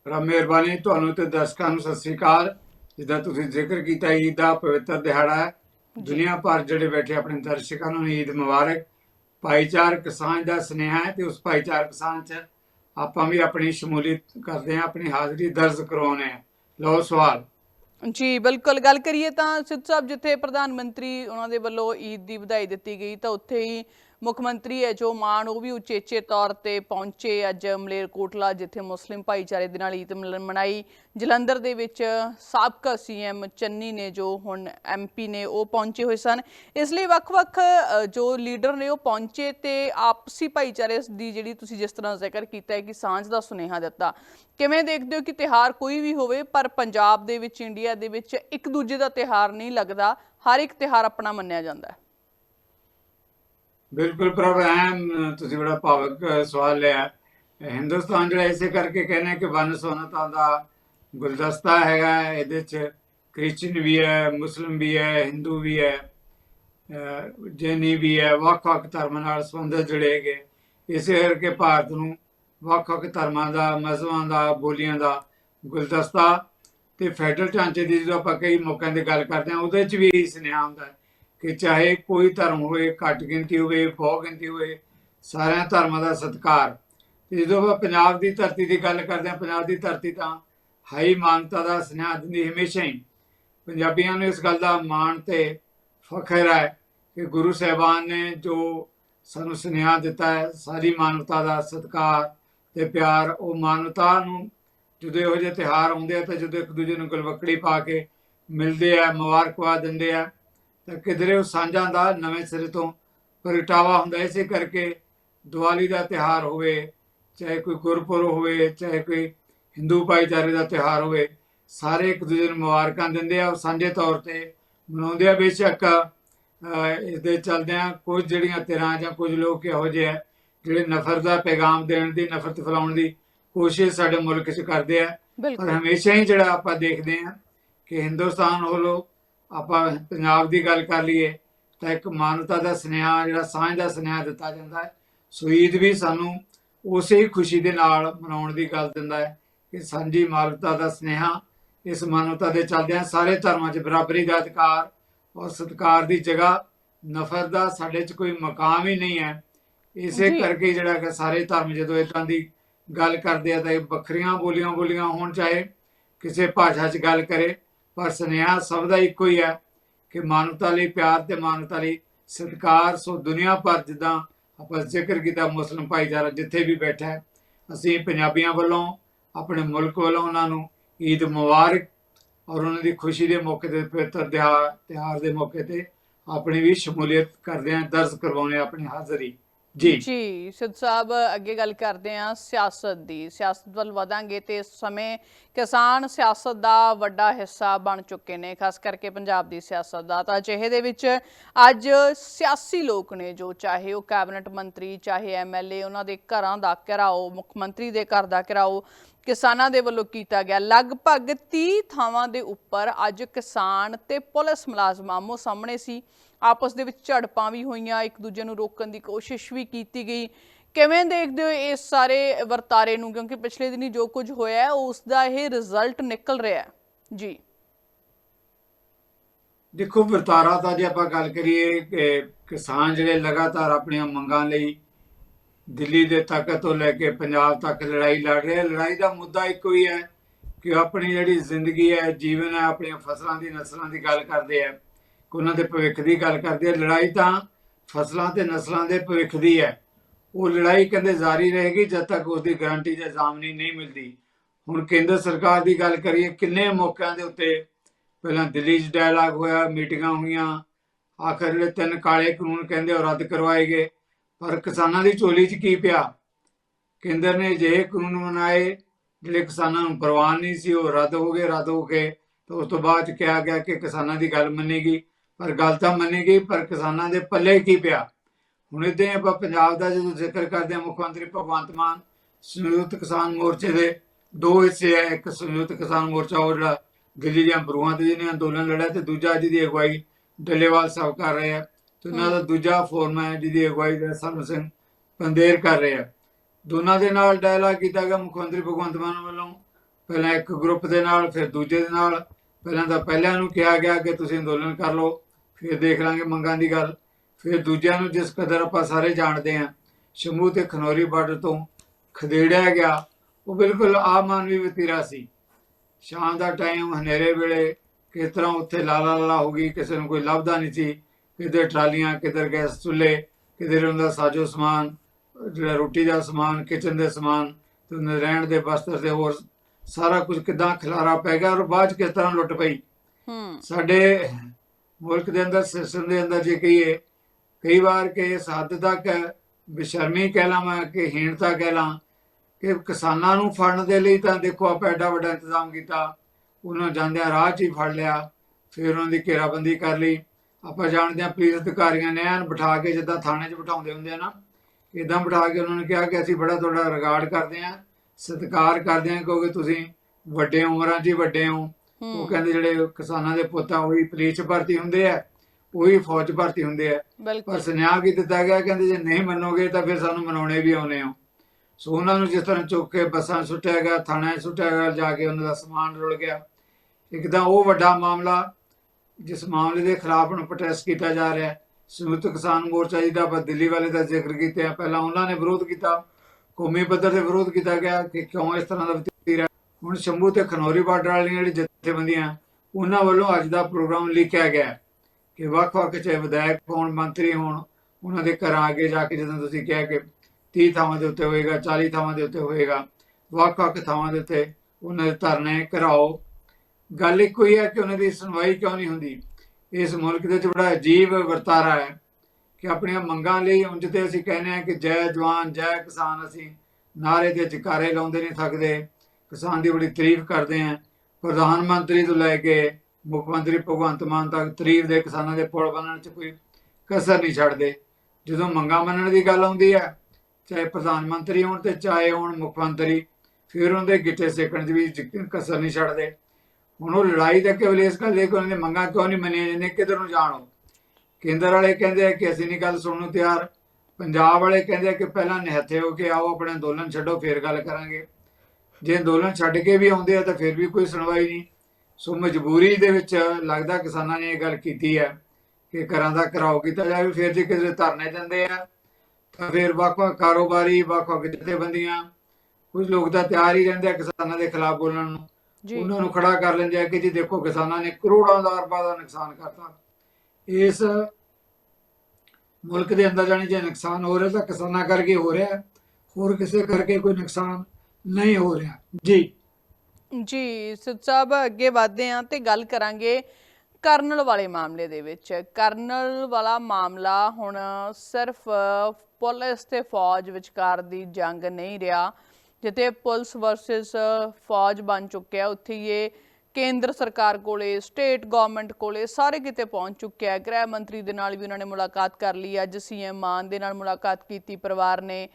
ਬੜਾ ਮਿਹਰਬਾਨੀ। ਤੁਹਾਨੂੰ ਤੇ ਦਰਸ਼ਕਾਂ ਨੂੰ ਸਤਿ ਸ੍ਰੀ ਅਕਾਲ। ਜਿੱਦਾਂ ਤੁਸੀਂ ਜ਼ਿਕਰ ਕੀਤਾ ਈਦ ਦਾ ਪਵਿੱਤਰ ਦਿਹਾੜਾ ਹੈ। ਦੁਨੀਆ ਭਰ ਜਿਹੜੇ ਬੈਠੇ ਆਪਣੇ ਦਰਸ਼ਕਾਂ ਨੂੰ ਈਦ ਮੁਬਾਰਕ। ਭਾਈਚਾਰਕ ਸਾਂਝ ਦਾ ਸੁਨੇਹਾ ਹੈ ਤੇ ਉਸ ਭਾਈਚਾਰਕ ਸਾਂਝ 'ਚ ਆਪਾਂ ਵੀ ਆਪਣੀ ਸ਼ਮੂਲੀਅਤ ਕਰਦੇ ਹਾਂ ਆਪਣੀ ਹਾਜ਼ਰੀ ਦਰਜ ਕਰਵਾਉਂਦੇ ਹਾਂ। ਲਓ ਸਵਾਲ। ਜੀ, ਬਿਲਕੁਲ। ਗੱਲ ਕਰੀਏ ਤਾਂ ਸਿੱਧ ਸਾਹਿਬ, ਜਿੱਥੇ ਪ੍ਰਧਾਨ ਮੰਤਰੀ ਉਹਨਾਂ ਦੇ ਵੱਲੋਂ ਈਦ ਦੀ ਵਧਾਈ ਦਿੱਤੀ ਗਈ ਤਾਂ ਉੱਥੇ ਹੀ ਮੁੱਖ ਮੰਤਰੀ ਹੈ ਜੋ ਮਾਨ ਉਹ ਵੀ ਉਚੇਚੇ ਤੌਰ ਤੇ ਪਹੁੰਚੇ ਅੱਜ ਮਲੇਰਕੋਟਲਾ ਜਿੱਥੇ ਮੁਸਲਿਮ ਭਾਈਚਾਰੇ ਦੇ ਨਾਲ ਈਦ ਮਿਲਨ ਮਨਾਈ। ਜਲੰਧਰ ਦੇ ਵਿੱਚ ਸਾਬਕਾ ਸੀਐਮ ਚੰਨੀ ਨੇ ਜੋ ਹੁਣ ਐਮਪੀ ਨੇ ਉਹ ਪਹੁੰਚੇ ਹੋਏ ਸਨ। ਇਸ ਲਈ ਵੱਖ-ਵੱਖ ਜੋ ਲੀਡਰ ਨੇ ਉਹ ਪਹੁੰਚੇ ਤੇ ਆਪਸੀ ਭਾਈਚਾਰੇ ਦੀ ਜਿਹੜੀ ਤੁਸੀਂ ਜਿਸ ਤਰ੍ਹਾਂ ਜ਼ਿਕਰ ਕੀਤਾ ਹੈ ਕਿ ਸਾਂਝ ਦਾ ਸੁਨੇਹਾ ਦਿੱਤਾ। ਕਿਵੇਂ ਦੇਖਦੇ ਹੋ ਕਿ ਤਿਹਾਰ ਕੋਈ ਵੀ ਹੋਵੇ, ਪਰ ਪੰਜਾਬ ਦੇ ਵਿੱਚ, ਇੰਡੀਆ ਦੇ ਵਿੱਚ ਇੱਕ ਦੂਜੇ ਦਾ ਤਿਹਾਰ ਨਹੀਂ ਲੱਗਦਾ। ਹਰ ਇੱਕ ਤਿਹਾਰ ਆਪਣਾ ਮੰਨਿਆ ਜਾਂਦਾ ਹੈ। ਬਿਲਕੁਲ ਪ੍ਰਭ ਐਮ ਤੁਸੀਂ ਬੜਾ ਭਾਵਕ ਸਵਾਲ ਲਿਆ। ਹਿੰਦੁਸਤਾਨ ਜਿਹੜਾ ਇਸੇ ਕਰਕੇ ਕਹਿੰਦੇ ਕਿ ਵਨ ਸੁਨਤਾ ਦਾ ਗੁਲਦਸਤਾ ਹੈਗਾ, ਇਹਦੇ ਚ ਕ੍ਰਿਸਚੀਅਨ ਵੀ ਹੈ, ਮੁਸਲਿਮ ਵੀ ਹੈ, ਹਿੰਦੂ ਵੀ ਹੈ ਜੈਨੀ ਵੀ ਹੈ, ਵੱਖ-ਵੱਖ ਧਰਮਾਂ ਨਾਲ ਸੰਬੰਧਿਤ ਜੁੜੇ ਗਏ ਇਸੇ ਕਰਕੇ ਭਾਰਤ ਨੂੰ ਵੱਖ-ਵੱਖ ਧਰਮਾਂ ਦਾ, ਮਜ਼ਹਬਾਂ ਦਾ, ਬੋਲੀਆਂ ਦਾ ਗੁਲਦਸਤਾ ਤੇ ਫੈਡਰਲ ਢਾਂਚੇ ਦੀ ਜਦੋਂ ਆਪਾਂ ਕਈ ਮੌਕਿਆਂ ਤੇ ਗੱਲ ਕਰਦੇ ਹਾਂ, ਉਹਦੇ ਚ ਵੀ ਸੁਨੇਹਾ ਹੁੰਦਾ ਹੈ। ਕਿ ਚਾਹੇ ਕੋਈ ਧਰਮ ਹੋਵੇ, ਘੱਟ ਗਿਣਤੀ ਹੋਵੇ, ਬਹੁ ਗਿਣਤੀ ਹੋਵੇ, ਸਾਰਿਆਂ ਧਰਮਾਂ ਦਾ ਸਤਿਕਾਰ। ਤੇ ਜਦੋਂ ਆਪਾਂ ਪੰਜਾਬ ਦੀ ਧਰਤੀ ਦੀ ਗੱਲ ਕਰਦੇ ਹਾਂ, ਪੰਜਾਬ ਦੀ ਧਰਤੀ ਤਾਂ ਹਾਈ ਮਾਨਤਾ ਦਾ ਸੁਨੇਹਾ ਦਿੰਦੀ ਹਮੇਸ਼ਾ ਹੀ। ਪੰਜਾਬੀਆਂ ਨੂੰ ਇਸ ਗੱਲ ਦਾ ਮਾਣ ਤੇ ਫਖਰ ਹੈ ਕਿ ਗੁਰੂ ਸਾਹਿਬਾਨ ਨੇ ਜੋ ਸਾਨੂੰ ਸੁਨੇਹਾ ਦਿੱਤਾ ਹੈ, ਸਾਰੀ ਮਾਨਵਤਾ ਦਾ ਸਤਿਕਾਰ ਤੇ ਪਿਆਰ, ਉਹ ਮਾਨਵਤਾ ਨੂੰ ਜਦੋਂ ਇਹੋ ਜਿਹੇ ਤਿਉਹਾਰ ਆਉਂਦੇ ਆ ਤਾਂ ਜਦੋਂ ਇੱਕ ਦੂਜੇ ਨੂੰ ਗਲਵੱਕੜੀ ਪਾ ਕੇ ਮਿਲਦੇ ਆ, ਮੁਬਾਰਕਬਾਦ ਦਿੰਦੇ ਆ ਤਾਂ ਕਿਧਰੇ ਉਹ ਸਾਂਝਾਂ ਦਾ ਨਵੇਂ ਸਿਰੇ ਤੋਂ ਪ੍ਰਗਟਾਵਾ ਹੁੰਦਾ ਇਸੇ ਕਰਕੇ ਦੀਵਾਲੀ ਦਾ ਤਿਉਹਾਰ ਹੋਵੇ ਚਾਹੇ ਕੋਈ ਗੁਰਪੁਰਬ ਹੋਵੇ ਚਾਹੇ ਕੋਈ ਹਿੰਦੂ ਭਾਈਚਾਰੇ ਦਾ ਤਿਉਹਾਰ ਹੋਵੇ ਸਾਰੇ ਇੱਕ ਦੂਜੇ ਨੂੰ ਮੁਬਾਰਕਾਂ ਦਿੰਦੇ ਆ। ਉਹ ਸਾਂਝੇ ਤੌਰ ਤੇ ਮਨਾਉਂਦੇ ਆ ਬੇਸ਼ੱਕ। ਇਸ ਦੇ ਚਲਦਿਆਂ ਕੁਝ ਜਿਹੜੀਆਂ ਧਿਰਾਂ ਜਾਂ ਕੁਝ ਲੋਕ ਇਹੋ ਜਿਹੇ ਆ ਜਿਹੜੇ ਨਫ਼ਰਤ ਦਾ ਪੈਗਾਮ ਦੇਣ ਦੀ ਨਫ਼ਰਤ ਫੈਲਾਉਣ ਦੀ ਕੋਸ਼ਿਸ਼ ਸਾਡੇ ਮੁਲਕ 'ਚ ਕਰਦੇ ਆ। ਪਰ ਹਮੇਸ਼ਾ ਹੀ ਜਿਹੜਾ ਆਪਾਂ ਦੇਖਦੇ ਹਾਂ ਕਿ ਹਿੰਦੁਸਤਾਨ ਵੱਲੋਂ ਆਪਾਂ ਪੰਜਾਬ ਦੀ ਗੱਲ ਕਰ ਲਈਏ ਤਾਂ ਇੱਕ ਮਾਨਵਤਾ ਦਾ ਸੁਨੇਹਾ ਜਿਹੜਾ ਸਾਂਝ ਦਾ ਸੁਨੇਹਾ ਦਿੱਤਾ ਜਾਂਦਾ ਹੈ ਸੋ ਈਦ ਵੀ ਸਾਨੂੰ ਉਸੇ ਹੀ ਖੁਸ਼ੀ ਦੇ ਨਾਲ ਮਨਾਉਣ ਦੀ ਗੱਲ ਦਿੰਦਾ ਹੈ ਕਿ ਸਾਂਝੀ ਮਾਨਵਤਾ ਦਾ ਸੁਨੇਹਾ ਇਸ ਮਾਨਵਤਾ ਦੇ ਚੱਲਦਿਆਂ ਸਾਰੇ ਧਰਮਾਂ 'ਚ ਬਰਾਬਰੀ ਦਾ ਅਧਿਕਾਰ ਔਰ ਸਤਿਕਾਰ ਦੀ ਜਗ੍ਹਾ ਨਫ਼ਰਤ ਦਾ ਸਾਡੇ 'ਚ ਕੋਈ ਮਕਾਮ ਹੀ ਨਹੀਂ ਹੈ ਇਸੇ। ਕਰਕੇ ਜਿਹੜਾ ਕਿ ਸਾਰੇ ਧਰਮ ਜਦੋਂ ਇਦਾਂ ਦੀ ਗੱਲ ਕਰਦੇ ਆ ਤਾਂ ਇਹ ਵੱਖਰੀਆਂ ਬੋਲੀਆਂ ਬੋਲੀਆਂ ਹੋਣ ਚਾਹੇ ਕਿਸੇ ਭਾਸ਼ਾ 'ਚ ਗੱਲ ਕਰੇ ਪਰ ਸੁਨੇਹਾ ਸਭ ਦਾ ਇੱਕੋ ਹੀ ਹੈ ਕਿ ਮਾਨਵਤਾ ਲਈ ਪਿਆਰ ਤੇ ਮਾਨਵਤਾ ਲਈ ਸਤਿਕਾਰ, ਸੋ ਦੁਨੀਆ ਭਰ ਜਿੱਦਾਂ ਆਪਾਂ ਜ਼ਿਕਰ ਕੀਤਾ ਮੁਸਲਮ ਭਾਈਚਾਰਾ ਜਿੱਥੇ ਵੀ ਬੈਠਾ ਹੈ, ਅਸੀਂ ਪੰਜਾਬੀਆਂ ਵੱਲੋਂ, ਆਪਣੇ ਮੁਲਕ ਵੱਲੋਂ ਉਹਨਾਂ ਨੂੰ ਈਦ ਮੁਬਾਰਕ ਔਰ ਉਹਨਾਂ ਦੀ ਖੁਸ਼ੀ ਦੇ ਮੌਕੇ ਤੇ, ਪਵਿੱਤਰ ਤਿਉਹਾਰ ਤਿਉਹਾਰ ਦੇ ਮੌਕੇ ਤੇ ਆਪਣੀ ਵੀ ਸ਼ਮੂਲੀਅਤ ਕਰਦੇ ਹਾਂ, ਦਰਜ ਕਰਵਾਉਣੇ ਆਪਣੀ ਹਾਜ਼ਰੀ। ਜੀ। ਜੀ, ਸਿੱਧ ਸਾਹਿਬ, ਅੱਗੇ ਗੱਲ ਕਰਦੇ ਹਾਂ ਸਿਆਸਤ ਦੀ। ਸਿਆਸਤ ਵੱਲ ਵਧਾਂਗੇ ਤੇ ਇਸ ਸਮੇਂ ਕਿਸਾਨ ਸਿਆਸਤ ਦਾ ਵੱਡਾ ਹਿੱਸਾ ਬਣ ਚੁੱਕੇ ਨੇ, ਖਾਸ ਕਰਕੇ ਪੰਜਾਬ ਦੀ ਸਿਆਸਤ ਦਾ। ਤਾਂ ਅਜਿਹੇ ਦੇ ਵਿੱਚ ਅੱਜ ਸਿਆਸੀ ਲੋਕ ਨੇ ਜੋ, ਚਾਹੇ ਉਹ ਕੈਬਨਿਟ ਮੰਤਰੀ, ਚਾਹੇ ਐਮਐਲਏ ਉਹਨਾਂ ਦੇ ਘਰਾਂ ਦਾ ਘਿਰਾਓ, ਮੁੱਖ ਮੰਤਰੀ ਦੇ ਘਰ ਦਾ ਘਿਰਾਓ ਕਿਸਾਨਾਂ ਦੇ ਵੱਲੋਂ ਕੀਤਾ ਗਿਆ। ਲਗਭਗ 30 ਥਾਵਾਂ ਦੇ ਉੱਪਰ ਅੱਜ ਕਿਸਾਨ ਤੇ ਪੁਲਿਸ ਮੁਲਾਜ਼ਮ ਆਮੋ ਸਾਹਮਣੇ ਸੀ। ਆਪਸ ਦੇ ਵਿੱਚ ਝੜਪਾਂ ਵੀ ਹੋਈਆਂ, ਇੱਕ ਦੂਜੇ ਨੂੰ ਰੋਕਣ ਦੀ ਕੋਸ਼ਿਸ਼ ਵੀ ਕੀਤੀ ਗਈ। ਕਿਵੇਂ ਦੇਖਦੇ ਹੋ ਇਸ ਸਾਰੇ ਵਰਤਾਰੇ ਨੂੰ? ਕਿਉਂਕਿ ਪਿਛਲੇ ਦਿਨੀ ਜੋ ਕੁਝ ਹੋਇਆ ਹੈ, ਉਸ ਦਾ ਇਹ ਰਿਜ਼ਲਟ ਨਿਕਲ ਰਿਹਾ ਹੈ। ਜੀ। ਦੇਖੋ, ਵਰਤਾਰਾ ਤਾਂ ਜੇ ਆਪਾਂ ਗੱਲ ਕਰੀਏ ਕਿ ਕਿਸਾਨ ਜਿਹੜੇ ਲਗਾਤਾਰ ਆਪਣੀਆਂ ਮੰਗਾਂ ਲਈ ਦਿੱਲੀ ਦੇ ਤੱਕ ਤੋਂ ਲੈ ਕੇ ਪੰਜਾਬ ਤੱਕ ਲੜਾਈ ਲੜ ਰਹੇ ਲੜਾਈ ਦਾ ਮੁੱਦਾ ਇੱਕੋ ਹੀ ਹੈ ਕਿ ਆਪਣੀ ਜਿਹੜੀ ਜ਼ਿੰਦਗੀ ਹੈ, ਜੀਵਨ ਹੈ, ਆਪਣੀਆਂ ਫਸਲਾਂ ਦੀ, ਨਸਲਾਂ ਦੀ ਗੱਲ ਕਰਦੇ ਆ। ਉਹਨਾਂ ਦੇ ਭਵਿੱਖ ਦੀ ਗੱਲ ਕਰਦੇ ਆ, ਲੜਾਈ ਤਾਂ ਫਸਲਾਂ ਤੇ ਨਸਲਾਂ ਦੇ ਭਵਿੱਖ ਦੀ ਹੈ। ਉਹ ਲੜਾਈ ਕਹਿੰਦੇ ਜਾਰੀ ਰਹੇਗੀ ਜਦ ਤੱਕ ਉਸ ਦੀ ਗਾਰੰਟੀ ਜਾਂ ਜ਼ਾਮਨੀ ਨਹੀਂ ਮਿਲਦੀ। ਹੁਣ ਕੇਂਦਰ ਸਰਕਾਰ ਦੀ ਗੱਲ ਕਰੀਏ, ਕਿੰਨੇ ਮੌਕਿਆਂ ਦੇ ਉੱਤੇ ਪਹਿਲਾਂ ਦਿੱਲੀ 'ਚ ਡਾਇਲਾਗ ਹੋਇਆ, ਮੀਟਿੰਗਾਂ ਹੋਈਆਂ। ਆਖਰ ਤਿੰਨ ਕਾਲੇ ਕਾਨੂੰਨ ਕਹਿੰਦੇ ਉਹ ਰੱਦ ਕਰਵਾਏ ਗਏ। ਪਰ ਕਿਸਾਨਾਂ ਦੀ ਝੋਲੀ 'ਚ ਕੀ ਪਿਆ? ਕੇਂਦਰ ਨੇ ਜੇ ਕਾਨੂੰਨ ਬਣਾਏ, ਜਿਹੜੇ ਕਿਸਾਨਾਂ ਨੂੰ ਪ੍ਰਵਾਨ ਨਹੀਂ ਸੀ, ਉਹ ਰੱਦ ਹੋ ਗਏ, ਰੱਦ ਹੋ ਕੇ ਤੇ ਉਸ ਤੋਂ ਬਾਅਦ ਕਿਹਾ ਗਿਆ ਕਿ ਕਿਸਾਨਾਂ ਦੀ ਗੱਲ ਮੰਨੇਗੀ। ਪਰ ਗੱਲ ਤਾਂ ਮੰਨੀ ਗਈ ਪਰ ਕਿਸਾਨਾਂ ਦੇ ਪੱਲੇ ਕੀ ਪਿਆ? ਹੁਣ ਇਦਾਂ ਹੀ ਆਪਾਂ ਪੰਜਾਬ ਦਾ ਜਦੋਂ ਜ਼ਿਕਰ ਕਰਦੇ ਹਾਂ ਮੁੱਖ ਮੰਤਰੀ ਭਗਵੰਤ ਮਾਨ ਸੰਯੁਕਤ ਕਿਸਾਨ ਮੋਰਚੇ ਦੇ ਦੋ ਹਿੱਸੇ ਹੈ ਇੱਕ ਸੰਯੁਕਤ ਕਿਸਾਨ ਮੋਰਚਾ ਉਹ ਜਿਹੜਾ ਦਿੱਲੀ ਦੀਆਂ ਬਰੂਹਾਂ ਤੇ ਜਿਹਨੇ ਅੰਦੋਲਨ ਲੜਿਆ ਤੇ ਦੂਜਾ ਜਿਹਦੀ ਅਗਵਾਈ ਡੱਲੇਵਾਲ ਸਾਹਿਬ ਕਰ ਰਹੇ ਆ। ਤੇ ਉਹਨਾਂ ਦਾ ਦੂਜਾ ਫੋਰਮ ਹੈ ਜਿਹਦੀ ਅਗਵਾਈ ਦਾ ਸਰਵ ਸਿੰਘ ਪੰਦੇਰ ਕਰ ਰਹੇ ਆ। ਦੋਨਾਂ ਦੇ ਨਾਲ ਡਾਇਲਾਗ ਕੀਤਾ ਗਿਆ ਮੁੱਖ ਮੰਤਰੀ ਭਗਵੰਤ ਮਾਨ ਵੱਲੋਂ। ਪਹਿਲਾਂ ਇੱਕ ਗਰੁੱਪ ਦੇ ਨਾਲ ਫਿਰ ਦੂਜੇ ਦੇ ਨਾਲ। ਪਹਿਲਾਂ ਤਾਂ ਪਹਿਲਿਆਂ ਨੂੰ ਕਿਹਾ ਗਿਆ ਕਿ ਤੁਸੀਂ ਅੰਦੋਲਨ ਕਰ ਲਓ। ਫਿਰ ਦੇਖ ਲਾਂਗੇ ਮੰਗਾਂ ਦੀ ਗੱਲ। ਫਿਰ ਦੂਜਿਆਂ ਨੂੰ ਜਿਸ ਕਦਰ ਆਪਾਂ ਸਾਰੇ ਜਾਣਦੇ ਹਾਂ ਸ਼ੰਭੂ ਤੇ ਖਨੌਰੀ ਬਾਰਡਰ ਤੋਂ ਖਦੇੜਿਆ ਗਿਆ ਉਹ ਬਿਲਕੁਲ ਆਮਾਨਵੀ ਵਤੀਰਾ ਸੀ। ਸ਼ਾਮ ਦਾ ਟਾਈਮ ਹਨੇਰੇ ਵੇਲੇ ਕਿਸ ਤਰ੍ਹਾਂ ਉੱਥੇ ਲਾਲਾ ਲਾਲਾ ਹੋ ਗਈ ਕਿਸੇ ਨੂੰ ਕੋਈ ਲੱਭਦਾ ਨਹੀਂ ਸੀ। ਕਿਧਰ ਟਰਾਲੀਆਂ ਕਿਧਰ ਗੈਸ ਚੁੱਲ੍ਹੇ ਕਿਧਰ ਉਹਦਾ ਸਾਜੋ ਸਮਾਨ ਜਿਹੜਾ ਰੋਟੀ ਦਾ ਸਮਾਨ ਕਿਚਨ ਦੇ ਸਮਾਨ ਤੇ ਰਹਿਣ ਦੇ ਬਸਤਰ ਤੇ ਹੋਰ ਸਾਰਾ ਕੁਝ ਕਿਦਾਂ ਖਿਲਾਰਾ ਪੈ ਗਿਆ ਔਰ ਬਾਅਦ ਕਿਸ ਤਰ੍ਹਾਂ ਲੁੱਟ ਪਈ। ਹੂੰ। ਸਾਡੇ ਮੁਲਕ ਦੇ ਅੰਦਰ ਸਿਸਟਮ ਦੇ ਅੰਦਰ ਜੇ ਕਹੀਏ, ਕਈ ਵਾਰ ਕਿ ਇਸ ਹੱਦ ਤੱਕ ਬੇਸ਼ਰਮੀ ਕਹਿ ਲਾਵਾਂ ਕਿ ਹੀਣਤਾ ਕਹਿ ਲਾਂ, ਕਿ ਕਿਸਾਨਾਂ ਨੂੰ ਫੜਨ ਦੇ ਲਈ ਤਾਂ ਦੇਖੋ ਆਪਾਂ ਐਡਾ ਵੱਡਾ ਇੰਤਜ਼ਾਮ ਕੀਤਾ, ਉਹਨਾਂ ਜਾਂਦਿਆਂ ਰਾਹ 'ਚ ਹੀ ਫੜ ਲਿਆ, ਫਿਰ ਉਹਨਾਂ ਦੀ ਘੇਰਾਬੰਦੀ ਕਰ ਲਈ। ਆਪਾਂ ਜਾਣਦੇ ਹਾਂ ਪੁਲਿਸ ਅਧਿਕਾਰੀਆਂ ਨੇ ਐਨ ਬਿਠਾ ਕੇ ਜਿੱਦਾਂ ਥਾਣੇ 'ਚ ਬਿਠਾਉਂਦੇ ਹੁੰਦੇ ਆ ਨਾ ਇਦਾਂ ਬਿਠਾ ਕੇ ਉਹਨਾਂ ਨੇ ਕਿਹਾ ਕਿ ਅਸੀਂ ਬੜਾ ਤੁਹਾਡਾ ਰਿਗਾਰਡ ਕਰਦੇ ਹਾਂ, ਸਤਿਕਾਰ ਕਰਦੇ ਹਾਂ, ਕਿਉਂਕਿ ਤੁਸੀਂ ਵੱਡੇ ਉਮਰਾਂ 'ਚ ਹੀ ਵੱਡੇ ਹੋ। ਉਹ ਕਹਿੰਦੇ ਜਿਹੜੇ ਕਿਸਾਨਾਂ ਦੇ ਪੁੱਤ ਆ ਉਹੀ ਪੁਲਿਸ 'ਚ ਭਰਤੀ ਹੁੰਦੇ ਆ ਉਹੀ ਫੌਜ 'ਚ ਭਰਤੀ ਹੁੰਦੇ ਆ। ਪਰ ਸੁਨੇਹਾ ਕੀ ਦਿੱਤਾ ਗਿਆ ਕਹਿੰਦੇ ਜੇ ਨਹੀਂ ਮੰਨੋਗੇ ਤਾਂ ਫਿਰ ਸਾਨੂੰ ਮਨਾਉਣੇ ਵੀ ਆਉਨੇ ਆ। ਸੋ ਉਹਨਾਂ ਨੂੰ ਜਿਸ ਤਰ੍ਹਾਂ ਚੁੱਕ ਕੇ ਬੱਸਾਂ ਸੁੱਟਿਆ ਗਿਆ ਥਾਣੇ ਸੁੱਟਿਆ ਗਿਆ ਜਾ ਕੇ ਉਹਨਾਂ ਦਾ ਸਮਾਨ ਰੁਲ ਗਿਆ। ਇੱਕਦਮ ਉਹ ਵੱਡਾ ਮਾਮਲਾ ਜਿਸ ਮਾਮਲੇ ਦੇ ਖਿਲਾਫ ਹੁਣ ਪ੍ਰੋਟੈਸਟ ਕੀਤਾ ਜਾ ਰਿਹਾ ਸੰਯੁਕਤ ਕਿਸਾਨ ਮੋਰਚਾ ਜੀ ਦਾ ਆਪਾਂ ਦਿੱਲੀ ਵਾਲੇ ਦਾ ਜ਼ਿਕਰ ਕੀਤਾ। ਪਹਿਲਾਂ ਉਹਨਾਂ ਨੇ ਵਿਰੋਧ ਕੀਤਾ। ਕੌਮੀ ਪੱਧਰ ਤੇ ਵਿਰੋਧ ਕੀਤਾ ਗਿਆ ਕਿ ਕਿਉਂ ਇਸ ਤਰ੍ਹਾਂ ਦਾ ਹੁਣ ਸ਼ੰਭੂ ਤੇ ਖਨੌਰੀ ਬਾਰਡਰ ਵਾਲੀਆਂ ਜਿਹੜੀ ਜਥੇਬੰਦੀਆਂ, ਉਹਨਾਂ ਵੱਲੋਂ ਅੱਜ ਦਾ ਪ੍ਰੋਗਰਾਮ ਲਿਖਿਆ ਗਿਆ ਕਿ ਵੱਖ-ਵੱਖ ਚਾਹੇ ਵਿਧਾਇਕ ਹੋਣ, ਮੰਤਰੀ ਹੋਣ, ਉਹਨਾਂ ਦੇ ਘਰਾਂ ਅੱਗੇ ਜਾ ਕੇ ਜਦੋਂ ਤੁਸੀਂ ਕਿਹਾ ਕਿ 30 ਥਾਵਾਂ ਦੇ ਉੱਤੇ ਹੋਏਗਾ 40 ਥਾਵਾਂ ਦੇ ਉੱਤੇ ਹੋਏਗਾ, ਵੱਖ-ਵੱਖ ਥਾਵਾਂ ਦੇ ਉੱਤੇ ਉਹਨਾਂ ਦੇ ਧਰਨੇ ਕਰਾਓ। ਗੱਲ ਇੱਕੋ ਹੀ ਹੈ ਕਿ ਉਹਨਾਂ ਦੀ ਸੁਣਵਾਈ ਕਿਉਂ ਨਹੀਂ ਹੁੰਦੀ? ਇਸ ਮੁਲਕ ਦੇ ਵਿੱਚ ਬੜਾ ਅਜੀਬ ਵਰਤਾਰਾ ਹੈ ਕਿ ਆਪਣੀਆਂ ਮੰਗਾਂ ਲਈ ਉਂਝ ਤੇ ਅਸੀਂ ਕਹਿੰਦੇ ਆ ਕਿ ਜੈ ਜਵਾਨ, ਜੈ ਕਿਸਾਨ, ਅਸੀਂ ਨਾਰੇ ਦੇ ਜਕਾਰੇ ਲਾਉਂਦੇ ਨਹੀਂ ਥੱਕਦੇ। ਕਿਸਾਨ ਦੀ ਬੜੀ ਤਾਰੀਫ ਕਰਦੇ ਆ ਪ੍ਰਧਾਨ ਮੰਤਰੀ ਤੋਂ ਲੈ ਕੇ ਮੁੱਖ ਮੰਤਰੀ ਭਗਵੰਤ ਮਾਨ ਤੱਕ ਤਾਰੀਫ ਦੇ ਕਿਸਾਨਾਂ ਦੇ ਪੁਲ ਬਣਨ ਚ ਕੋਈ ਕਸਰ ਨਹੀਂ ਛੱਡਦੇ। ਜਦੋਂ ਮੰਗਾਂ ਮੰਨਣ ਦੀ ਗੱਲ ਆਉਂਦੀ ਹੈ, ਚਾਹੇ ਪ੍ਰਧਾਨ ਮੰਤਰੀ ਹੋਣ ਤੇ ਚਾਹੇ ਹੋਣ ਮੁੱਖ ਮੰਤਰੀ, ਫਿਰ ਉਹਨਾਂ ਦੇ ਗਿੱਟੇ ਸੇਕਣ ਚ ਵੀ ਕਸਰ ਨਹੀਂ ਛੱਡਦੇ। ਹੁਣ ਉਹ ਲੜਾਈ ਦਾ ਕੇਵਲ ਇਸ ਗੱਲ ਇਹ ਕਿ ਉਹਨਾਂ ਨੇ ਮੰਗਾਂ ਕਿਉਂ ਨਹੀਂ ਮੰਨੀਆਂ ਜਾਂਦੀਆਂ, ਕਿੱਧਰ ਨੂੰ ਜਾਣ ਉਹ? ਕੇਂਦਰ ਵਾਲੇ ਕਹਿੰਦੇ ਆ ਕਿ ਅਸੀਂ ਨਹੀਂ ਗੱਲ ਸੁਣਨ ਨੂੰ ਤਿਆਰ। ਪੰਜਾਬ ਵਾਲੇ ਕਹਿੰਦੇ ਆ ਕਿ ਪਹਿਲਾਂ ਨਿਹੱਥੇ ਹੋ ਕੇ ਆਓ, ਆਪਣੇ ਅੰਦੋਲਨ ਛੱਡੋ, ਫਿਰ ਗੱਲ ਕਰਾਂਗੇ। ਜੇ ਅੰਦੋਲਨ ਛੱਡ ਕੇ ਵੀ ਆਉਂਦੇ ਆ ਤਾਂ ਫਿਰ ਵੀ ਕੋਈ ਸੁਣਵਾਈ ਨਹੀਂ। ਸੋ ਮਜਬੂਰੀ ਦੇ ਵਿੱਚ ਲੱਗਦਾ ਕਿਸਾਨਾਂ ਨੇ ਇਹ ਗੱਲ ਕੀਤੀ ਹੈ ਕਿ ਘਰਾਂ ਦਾ ਘਰਾਓ ਕੀਤਾ ਜਾਵੇ ਫਿਰ ਜੇ ਕਿਸੇ ਧਰਨੇ ਦਿੰਦੇ ਆ ਤਾਂ ਫਿਰ ਵੱਖ-ਵੱਖ ਕਾਰੋਬਾਰੀ ਵੱਖ-ਵੱਖ ਜਥੇਬੰਦੀਆਂ ਕੁਝ ਲੋਕ ਤਾਂ ਤਿਆਰ ਹੀ ਰਹਿੰਦੇ ਆ ਕਿਸਾਨਾਂ ਦੇ ਖਿਲਾਫ ਬੋਲਣ ਨੂੰ। ਉਹਨਾਂ ਨੂੰ ਖੜਾ ਕਰ ਲੈਂਦੇ ਆ ਕਿ ਜੀ ਦੇਖੋ ਕਿਸਾਨਾਂ ਨੇ ਕਰੋੜਾਂ ਦਾ ਅਰਬਾਂ ਦਾ ਨੁਕਸਾਨ ਕਰਤਾ। ਇਸ ਮੁਲਕ ਦੇ ਅੰਦਰ ਜਾਣੀ ਜੇ ਨੁਕਸਾਨ ਹੋ ਰਿਹਾ ਤਾਂ ਕਿਸਾਨਾਂ ਕਰਕੇ ਹੋ ਰਿਹਾ। ਹੋਰ ਕਿਸੇ ਕਰਕੇ ਕੋਈ ਨੁਕਸਾਨ ਨਹੀਂ ਹੋ ਰਿਹਾ। ਜੀ। ਜੀ ਸਿੱਧ ਸਾਹਿਬ ਅੱਗੇ ਵਧਦੇ ਹਾਂ ਤੇ ਗੱਲ ਕਰਾਂਗੇ ਕਰਨਲ ਵਾਲੇ ਮਾਮਲੇ ਦੇ ਵਿੱਚ। ਕਰਨਲ ਵਾਲਾ ਮਾਮਲਾ ਹੁਣ ਸਿਰਫ ਪੁਲਿਸ ਤੇ ਫੌਜ ਵਿਚਕਾਰ ਦੀ ਜੰਗ ਨਹੀਂ ਰਿਹਾ, ਜਿੱਥੇ ਪੁਲਿਸ ਵਰਸਸ ਫੌਜ ਬਣ ਚੁੱਕਿਆ ਉੱਥੇ ਹੀ ਇਹ ਕੇਂਦਰ ਸਰਕਾਰ ਕੋਲੇ, ਸਟੇਟ ਗਵਰਨਮੈਂਟ ਕੋਲੇ ਸਾਰੇ ਕਿਤੇ ਪਹੁੰਚ ਚੁੱਕਿਆ ਹੈ। ਗ੍ਰਹਿ ਮੰਤਰੀ ਦੇ ਨਾਲ ਵੀ ਉਹਨਾਂ ਨੇ ਮੁਲਾਕਾਤ ਕਰ ਲਈ। ਅੱਜ ਸੀਐਮ ਮਾਨ ਦੇ ਨਾਲ ਮੁਲਾਕਾਤ ਕੀਤੀ। ਪਰਿਵਾਰ ਨੇ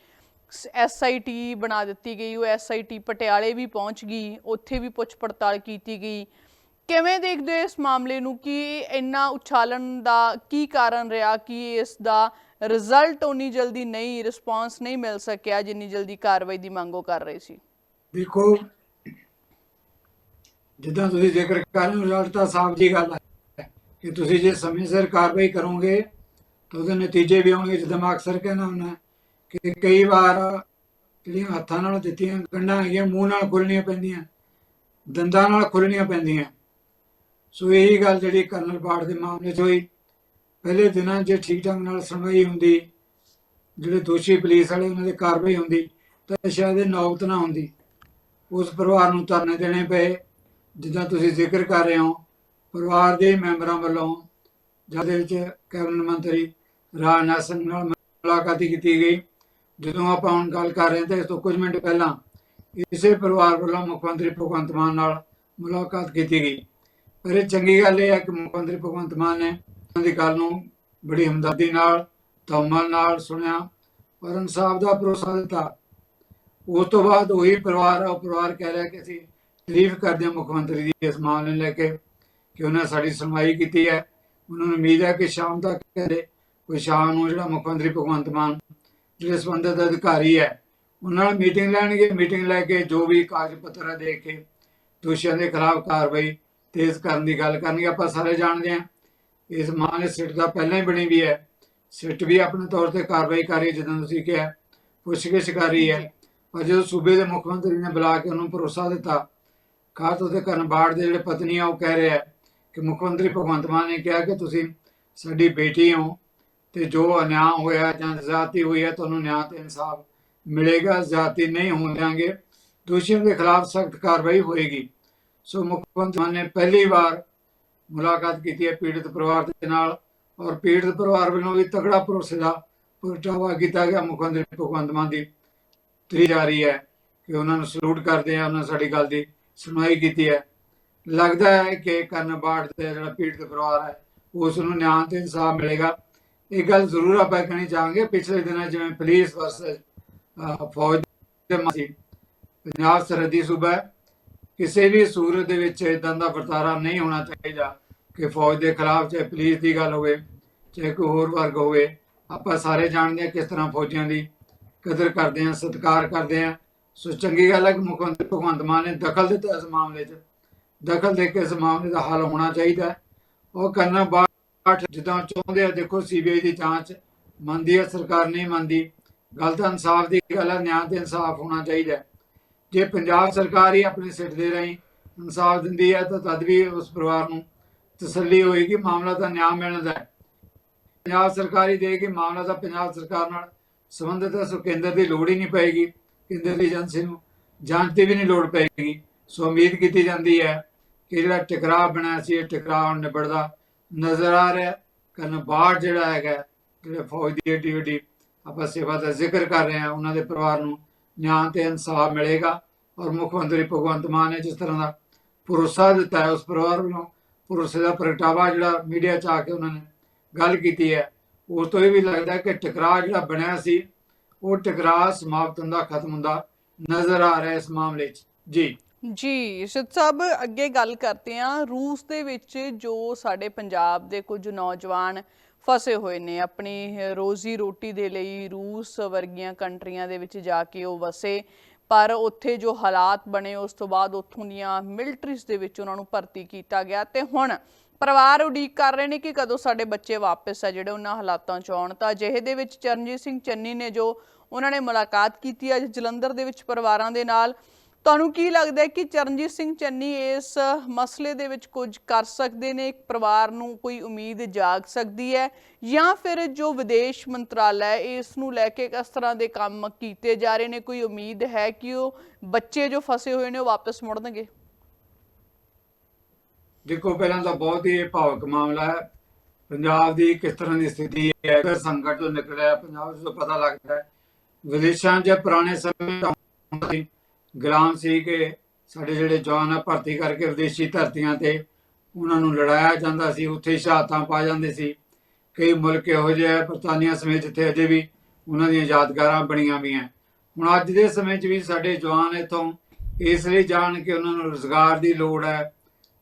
ਐਸਆਈਟੀ ਬਣਾ ਦਿੱਤੀ ਗਈ, ਉਹ ਐਸਆਈਟੀ ਪਟਿਆਲੇ ਵੀ ਪਹੁੰਚ ਗਈ, ਉੱਥੇ ਵੀ ਪੁੱਛ ਪੜਤਾਲ ਕੀਤੀ ਗਈ। ਕਿਵੇਂ ਦੇਖਦੇ ਹੋ ਇਸ ਮਾਮਲੇ ਨੂੰ? ਕਿ ਇੰਨਾ ਉਛਾਲਣ ਦਾ ਕੀ ਕਾਰਨ ਰਿਹਾ ਕਿ ਇਸ ਦਾ ਰਿਜ਼ਲਟ ਉਨੀ ਜਲਦੀ ਨਹੀਂ ਰਿਸਪਾਂਸ ਨਹੀਂ ਮਿਲ ਸਕਿਆ ਜਿੰਨੀ ਜਲਦੀ ਕਾਰਵਾਈ ਦੀ ਮੰਗ ਉਹ ਕਰ ਰਹੇ ਸੀ? ਦੇਖੋ, ਜਿੱਦਾਂ ਤੁਸੀਂ ਜ਼ਿਕਰ ਕਰ ਰਹੇ ਹੋ ਰਿਜ਼ਲਟ ਤਾਂ ਸਾਫ਼ ਜੀ ਗੱਲ ਹੈ ਕਿ ਤੁਸੀਂ ਜੇ ਸਮੇਂ ਸਿਰ ਕਾਰਵਾਈ ਕਰੋਗੇ, ਤਾਂ ਉਹਦੇ ਨਤੀਜੇ ਵੀ ਆਉਣਗੇ, ਜਿੱਦਾਂ ਮੈਂ ਅਕਸਰ ਕਹਿਣਾ ਹੁੰਦਾ। ਕਿ ਕਈ ਵਾਰ ਜਿਹੜੀਆਂ ਹੱਥਾਂ ਨਾਲ ਦਿੱਤੀਆਂ ਗੰਢਾਂ ਹੈਗੀਆਂ, ਮੂੰਹ ਨਾਲ ਖੁੱਲਣੀਆਂ ਪੈਂਦੀਆਂ, ਦੰਦਾਂ ਨਾਲ ਖੁੱਲਣੀਆਂ ਪੈਂਦੀਆਂ। ਸੋ ਇਹੀ ਗੱਲ ਜਿਹੜੀ ਕਰਨਲ ਪਾਠ ਦੇ ਮਾਮਲੇ 'ਚ ਹੋਈ। ਪਹਿਲੇ ਦਿਨਾਂ 'ਚ ਠੀਕ ਢੰਗ ਨਾਲ ਸੁਣਵਾਈ ਹੁੰਦੀ, ਜਿਹੜੇ ਦੋਸ਼ੀ ਪੁਲਿਸ ਵਾਲੇ, ਉਹਨਾਂ ਦੀ ਕਾਰਵਾਈ ਹੁੰਦੀ, ਤਾਂ ਸ਼ਾਇਦ ਇਹ ਨੌਬਤ ਨਾ ਹੁੰਦੀ। ਉਸ ਪਰਿਵਾਰ ਨੂੰ ਧਰਨੇ ਦੇਣੇ ਪਏ, ਜਿੱਦਾਂ ਤੁਸੀਂ ਜ਼ਿਕਰ ਕਰ ਰਹੇ ਹੋ। ਪਰਿਵਾਰ ਦੇ ਮੈਂਬਰਾਂ ਵੱਲੋਂ ਜਿਹਦੇ ਵਿੱਚ ਕੈਬਨਿਟ ਮੰਤਰੀ ਰਾਜਨਾਥ ਸਿੰਘ ਨਾਲ ਮੁਲਾਕਾਤ ਕੀਤੀ ਗਈ। ਜਦੋਂ ਆਪਾਂ ਹੁਣ ਗੱਲ ਕਰ ਰਹੇ ਹਾਂ ਤਾਂ ਇਸ ਤੋਂ ਕੁਝ ਮਿੰਟ ਪਹਿਲਾਂ ਇਸੇ ਪਰਿਵਾਰ ਵੱਲੋਂ ਮੁੱਖ ਮੰਤਰੀ ਭਗਵੰਤ ਮਾਨ ਨਾਲ ਮੁਲਾਕਾਤ ਕੀਤੀ ਗਈ। ਪਰ ਇਹ ਚੰਗੀ ਗੱਲ ਇਹ ਹੈ ਕਿ ਮੁੱਖ ਮੰਤਰੀ ਭਗਵੰਤ ਮਾਨ ਨੇ ਉਹਨਾਂ ਦੀ ਗੱਲ ਨੂੰ ਬੜੀ ਹਮਦਰਦੀ ਨਾਲ ਤਮਲ ਨਾਲ ਸੁਣਿਆ। ਪਰ ਇਨਸਾਫ ਦਾ ਭਰੋਸਾ ਦਿੱਤਾ। ਉਸ ਤੋਂ ਬਾਅਦ ਉਹੀ ਪਰਿਵਾਰ ਆ, ਉਹ ਪਰਿਵਾਰ ਕਹਿ ਰਿਹਾ ਕਿ ਅਸੀਂ ਤਾਰੀਫ ਕਰਦੇ ਹਾਂ ਮੁੱਖ ਮੰਤਰੀ ਦੀ ਇਸ ਮਾਮਲੇ ਨੂੰ ਲੈ ਕੇ ਕਿ ਉਹਨਾਂ ਸਾਡੀ ਸੁਣਵਾਈ ਕੀਤੀ ਹੈ। ਉਹਨਾਂ ਨੂੰ ਉਮੀਦ ਹੈ ਕਿ ਸ਼ਾਮ ਤੱਕ ਕਹਿੰਦੇ, ਕੋਈ ਸ਼ਾਮ ਨੂੰ ਜਿਹੜਾ ਮੁੱਖ ਮੰਤਰੀ ਭਗਵੰਤ ਮਾਨ ਜਿਹੜੇ ਸੰਬੰਧਿਤ ਅਧਿਕਾਰੀ ਹੈ ਉਹਨਾਂ ਨਾਲ ਮੀਟਿੰਗ ਲੈਣਗੇ। ਮੀਟਿੰਗ ਲੈ ਕੇ ਜੋ ਵੀ ਕਾਗਜ਼ ਪੱਤਰ ਦੇ ਕੇ ਦੋਸ਼ੀਆਂ ਦੇ ਖਿਲਾਫ ਕਾਰਵਾਈ ਤੇਜ਼ ਕਰਨ ਦੀ ਗੱਲ ਕਰਨਗੇ। ਆਪਾਂ ਸਾਰੇ ਜਾਣਦੇ ਹਾਂ ਇਸ ਮਾਮਲੇ ਸਿੱਟ ਦਾ ਪਹਿਲਾਂ ਹੀ ਬਣੀ ਵੀ ਹੈ। ਸਿੱਟ ਵੀ ਆਪਣੇ ਤੌਰ ਤੇ ਕਾਰਵਾਈ ਕਰ ਰਹੀ ਹੈ, ਜਿੱਦਾਂ ਤੁਸੀਂ ਕਿਹਾ ਪੁੱਛਗਿੱਛ ਕਰ ਰਹੀ ਹੈ। ਪਰ ਜਦੋਂ ਸੂਬੇ ਦੇ ਮੁੱਖ ਮੰਤਰੀ ਨੇ ਬੁਲਾ ਕੇ ਉਹਨੂੰ ਭਰੋਸਾ ਦਿੱਤਾ ਖਾਸ ਤੌਰ ਤੇ ਕਰਨਬਾੜ ਦੇ ਜਿਹੜੇ ਪਤਨੀ ਆ ਉਹ ਕਹਿ ਰਿਹਾ ਕਿ ਮੁੱਖ ਮੰਤਰੀ ਭਗਵੰਤ ਮਾਨ ਨੇ ਕਿਹਾ ਕਿ ਤੁਸੀਂ ਸਾਡੀ ਬੇਟੀ ਹੋ ਤੇ ਜੋ ਅਨਿਆਂ ਹੋਇਆ ਜਾਂ ਜ਼ਿਆਦਤੀ ਹੋਈ ਹੈ, ਤੁਹਾਨੂੰ ਨਿਆਂ ਤੇ ਇਨਸਾਫ ਮਿਲੇਗਾ ਜ਼ਿਆਦਤੀ ਨਹੀਂ ਹੋਣ ਦਿਆਂਗੇ। ਦੋਸ਼ੀਆਂ ਦੇ ਖਿਲਾਫ ਸਖਤ ਕਾਰਵਾਈ ਹੋਏਗੀ। ਸੋ ਮੁੱਖ ਮੰਤਰੀ ਨੇ ਪਹਿਲੀ ਵਾਰ ਮੁਲਾਕਾਤ ਕੀਤੀ ਹੈ ਪੀੜਤ ਪਰਿਵਾਰ ਦੇ ਨਾਲ ਔਰ ਪੀੜਤ ਪਰਿਵਾਰ ਵੱਲੋਂ ਵੀ ਤਕੜਾ ਭਰੋਸੇ ਦਾ ਪ੍ਰਗਟਾਵਾ ਕੀਤਾ ਗਿਆ ਮੁੱਖ ਮੰਤਰੀ ਭਗਵੰਤ ਮਾਨ ਦੀ। ਤਰੀ ਜਾ ਰਹੀ ਹੈ ਕਿ ਉਹਨਾਂ ਨੂੰ ਸਲੂਟ ਕਰਦੇ ਆ, ਉਹਨਾਂ ਨੇ ਸਾਡੀ ਗੱਲ ਦੀ ਸੁਣਵਾਈ ਕੀਤੀ ਹੈ। ਲੱਗਦਾ ਹੈ ਕਿ ਕਰਨਬਾੜ ਦੇ ਜਿਹੜਾ ਪੀੜਤ ਪਰਿਵਾਰ ਹੈ, ਉਸ ਨੂੰ ਨਿਆਂ ਤੇ ਇਨਸਾਫ ਮਿਲੇਗਾ। ਇਹ ਗੱਲ ਜ਼ਰੂਰ ਆਪਾਂ ਕਹਿਣੀ ਚਾਹਾਂਗੇ, ਪਿਛਲੇ ਦਿਨਾਂ ਜਿਵੇਂ ਪੁਲਿਸ ਵਰਸਸ ਫੌਜ ਦੇ ਮਾਸੀ ਪੰਜਾਬ ਸਰਹੱਦੀ ਸੂਬਾ ਕਿਸੇ ਵੀ ਸੂਰਤ ਦੇ ਵਿੱਚ ਇਦਾਂ ਦਾ ਵਰਤਾਰਾ ਨਹੀਂ ਹੋਣਾ ਚਾਹੀਦਾ ਕਿ ਫੌਜ ਦੇ ਖਿਲਾਫ ਚਾਹੇ ਪੁਲਿਸ ਦੀ ਗੱਲ ਹੋਵੇ, ਚਾਹੇ ਕੋਈ ਹੋਰ ਵਰਗ ਹੋਵੇ। ਆਪਾਂ ਸਾਰੇ ਜਾਣਦੇ ਹਾਂ ਕਿਸ ਤਰ੍ਹਾਂ ਫੌਜੀਆਂ ਦੀ ਕਦਰ ਕਰਦੇ ਹਾਂ, ਸਤਿਕਾਰ ਕਰਦੇ ਹਾਂ। ਸੋ ਚੰਗੀ ਗੱਲ ਹੈ ਕਿ ਮੁੱਖ ਮੰਤਰੀ ਭਗਵੰਤ ਮਾਨ ਨੇ ਦਖਲ ਦਿੱਤਾ ਇਸ ਮਾਮਲੇ 'ਚ। ਦਖਲ ਦੇ ਕੇ ਇਸ ਮਾਮਲੇ ਦਾ ਹੱਲ ਹੋਣਾ ਚਾਹੀਦਾ ਉਹ ਕਰਨਾ ਬਾਠ ਜਿੱਦਾਂ ਚਾਹੁੰਦੇ ਆ, ਦੇਖੋ ਸੀਬੀਆਈ ਦੀ ਜਾਂਚ ਮੰਨਦੀ ਹੈ ਸਰਕਾਰ ਨਹੀਂ ਮੰਨਦੀ। ਗੱਲ ਤਾਂ ਇਨਸਾਫ ਦੀ ਗੱਲ ਹੈ ਨਿਆਂ ਤੇ ਇਨਸਾਫ ਹੋਣਾ ਚਾਹੀਦਾ ਜੇ ਪੰਜਾਬ ਸਰਕਾਰ ਹੀ ਆਪਣੇ ਸਿਰ ਦੇ ਰਹੀ ਇਨਸਾਫ ਦਿੰਦੀ ਹੈ ਤਾਂ ਤਦ ਵੀ ਉਸ ਪਰਿਵਾਰ ਨੂੰ ਤਸੱਲੀ ਹੋਏਗੀ, ਮਾਮਲਾ ਤਾਂ ਨਿਆਂ ਮਿਲਣ ਦਾ ਪੰਜਾਬ ਸਰਕਾਰ ਹੀ ਦੇਗੀ, ਮਾਮਲਾ ਤਾਂ ਪੰਜਾਬ ਸਰਕਾਰ ਨਾਲ ਸੰਬੰਧਿਤ ਹੈ, ਸੋ ਕੇਂਦਰ ਦੀ ਲੋੜ ਹੀ ਨਹੀਂ ਪਏਗੀ। ਕੇਂਦਰ ਦੀ ਏਜੰਸੀ ਨੂੰ ਜਾਂਚ ਦੀ ਵੀ ਨਹੀਂ ਲੋੜ ਪਏਗੀ। ਸੋ ਉਮੀਦ ਕੀਤੀ ਜਾਂਦੀ ਹੈ ਕਿ ਜਿਹੜਾ ਟਕਰਾਅ ਬਣਿਆ ਸੀ, ਇਹ ਟਕਰਾਅ ਹੁਣ ਨਿਬੜਦਾ। ਨਜ਼ਰ ਆ ਰਿਹਾ ਕਰਨ ਬਾਹਰ ਜਿਹੜਾ ਹੈਗਾ ਜਿਹੜੇ ਫੌਜ ਦੀ ਏਡੀ ਵੱਡੀ ਆਪਾਂ ਸੇਵਾ ਦਾ ਜ਼ਿਕਰ ਕਰ ਰਹੇ ਹਾਂ, ਉਹਨਾਂ ਦੇ ਪਰਿਵਾਰ ਨੂੰ ਨਿਆਂ ਤੇ ਇਨਸਾਫ ਮਿਲੇਗਾ ਔਰ ਮੁੱਖ ਮੰਤਰੀ ਭਗਵੰਤ ਮਾਨ ਨੇ ਜਿਸ ਤਰ੍ਹਾਂ ਦਾ ਭਰੋਸਾ ਦਿੱਤਾ ਹੈ ਉਸ ਪਰਿਵਾਰ ਵੱਲੋਂ, ਭਰੋਸੇ ਦਾ ਪ੍ਰਗਟਾਵਾ ਜਿਹੜਾ ਮੀਡੀਆ 'ਚ ਆ ਕੇ ਉਹਨਾਂ ਨੇ ਗੱਲ ਕੀਤੀ ਹੈ ਉਸ ਤੋਂ ਇਹ ਵੀ ਲੱਗਦਾ ਕਿ ਟਕਰਾਅ ਜਿਹੜਾ ਬਣਿਆ ਸੀ, ਉਹ ਟਕਰਾਅ ਸਮਾਪਤ ਹੁੰਦਾ, ਖਤਮ ਹੁੰਦਾ ਨਜ਼ਰ ਆ ਰਿਹਾ ਇਸ ਮਾਮਲੇ 'ਚ। ਜੀ। ਜੀ ਸਿੱਧ ਸਾਹਿਬ ਅੱਗੇ ਗੱਲ ਕਰਦੇ ਹਾਂ। ਰੂਸ ਦੇ ਵਿੱਚ ਜੋ ਸਾਡੇ ਪੰਜਾਬ ਦੇ ਕੁਝ ਨੌਜਵਾਨ ਫਸੇ ਹੋਏ ਨੇ, ਆਪਣੀ ਰੋਜ਼ੀ ਰੋਟੀ ਦੇ ਲਈ ਰੂਸ ਵਰਗੀਆਂ ਕੰਟਰੀਆਂ ਦੇ ਵਿੱਚ ਜਾ ਕੇ ਉਹ ਵਸੇ। ਪਰ ਉੱਥੇ ਜੋ ਹਾਲਾਤ ਬਣੇ, ਉਸ ਤੋਂ ਬਾਅਦ ਉੱਥੋਂ ਦੀਆਂ ਮਿਲਟਰੀਜ਼ ਦੇ ਵਿੱਚ ਉਹਨਾਂ ਨੂੰ ਭਰਤੀ ਕੀਤਾ ਗਿਆ। ਤੇ ਹੁਣ ਪਰਿਵਾਰ ਉਡੀਕ ਕਰ ਰਹੇ ਨੇ ਕਿ ਕਦੋਂ ਸਾਡੇ ਬੱਚੇ ਵਾਪਸ ਆ, ਜਿਹੜੇ ਉਹਨਾਂ ਹਾਲਾਤਾਂ ਚ ਆਉਣ। ਤਾਂ ਅਜਿਹੇ ਦੇ ਵਿੱਚ ਚਰਨਜੀਤ ਸਿੰਘ ਚੰਨੀ ਨੇ ਜੋ ਉਹਨਾਂ ਨੇ ਮੁਲਾਕਾਤ ਕੀਤੀ ਅੱਜ ਜਲੰਧਰ ਦੇ ਵਿੱਚ ਪਰਿਵਾਰਾਂ ਦੇ ਨਾਲ ਤੁਹਾਨੂੰ ਕੀ ਲੱਗਦਾ ਹੈ ਕਿ ਚਰਨਜੀਤ ਸਿੰਘ ਚੰਨੀ ਇਸ ਮਸਲੇ ਦੇ ਵਿੱਚ ਕੁਝ ਕਰ ਸਕਦੇ ਨੇ? ਇੱਕ ਪਰਿਵਾਰ ਨੂੰ ਕੋਈ ਉਮੀਦ ਜਾਗ ਸਕਦੀ ਹੈ? ਜਾਂ ਫਿਰ ਜੋ ਵਿਦੇਸ਼ ਮੰਤਰਾਲਾ ਹੈ, ਇਸ ਨੂੰ ਲੈ ਕੇ ਕਿਸ ਤਰ੍ਹਾਂ ਦੇ ਕੰਮ ਕੀਤੇ ਜਾ ਰਹੇ ਨੇ? ਕੋਈ ਉਮੀਦ ਹੈ ਕਿ ਉਹ ਬੱਚੇ ਜੋ ਫਸੇ ਹੋਏ ਨੇ, ਉਹ ਵਾਪਸ ਮੁੜਨਗੇ? ਦੇਖੋ, ਪਹਿਲਾਂ ਤਾਂ ਬਹੁਤ ਹੀ ਭਾਵਕ ਮਾਮਲਾ ਹੈ। ਪੰਜਾਬ ਦੀ ਕਿਸ ਤਰ੍ਹਾਂ ਦੀ ਸਥਿਤੀ ਹੈ? ਅਗਰ ਸੰਕਟ ਤੋਂ ਨਿਕਲਿਆ, ਪੰਜਾਬ ਤੋਂ ਪਤਾ ਲੱਗਦਾ ਹੈ। ਵਿਦੇਸ਼ਾਂ 'ਚ ਪੁਰਾਣੇ ਸਮੇਂ ਗੁਲਾਮ ਸੀ ਕਿ ਸਾਡੇ ਜਿਹੜੇ ਜਵਾਨ ਆ, ਭਰਤੀ ਕਰਕੇ ਵਿਦੇਸ਼ੀ ਧਰਤੀਆਂ ਤੇ ਉਹਨਾਂ ਨੂੰ ਲੜਾਇਆ ਜਾਂਦਾ ਸੀ, ਉੱਥੇ ਸ਼ਹਾਦਤਾਂ ਪਾ ਜਾਂਦੇ ਸੀ। ਕਈ ਮੁਲਕ ਇਹੋ ਜਿਹੇ ਆ, ਬਰਤਾਨੀਆ ਸਮੇਤ ਜਿੱਥੇ ਅਜੇ ਵੀ ਉਹਨਾਂ ਦੀਆਂ ਯਾਦਗਾਰਾਂ ਬਣੀਆਂ ਵੀ ਹੈ ਹੁਣ ਅੱਜ ਦੇ ਸਮੇਂ 'ਚ ਵੀ ਸਾਡੇ ਜਵਾਨ ਇੱਥੋਂ ਇਸ ਲਈ ਜਾਣ ਕਿ ਉਹਨਾਂ ਨੂੰ ਰੋਜ਼ਗਾਰ ਦੀ ਲੋੜ ਹੈ।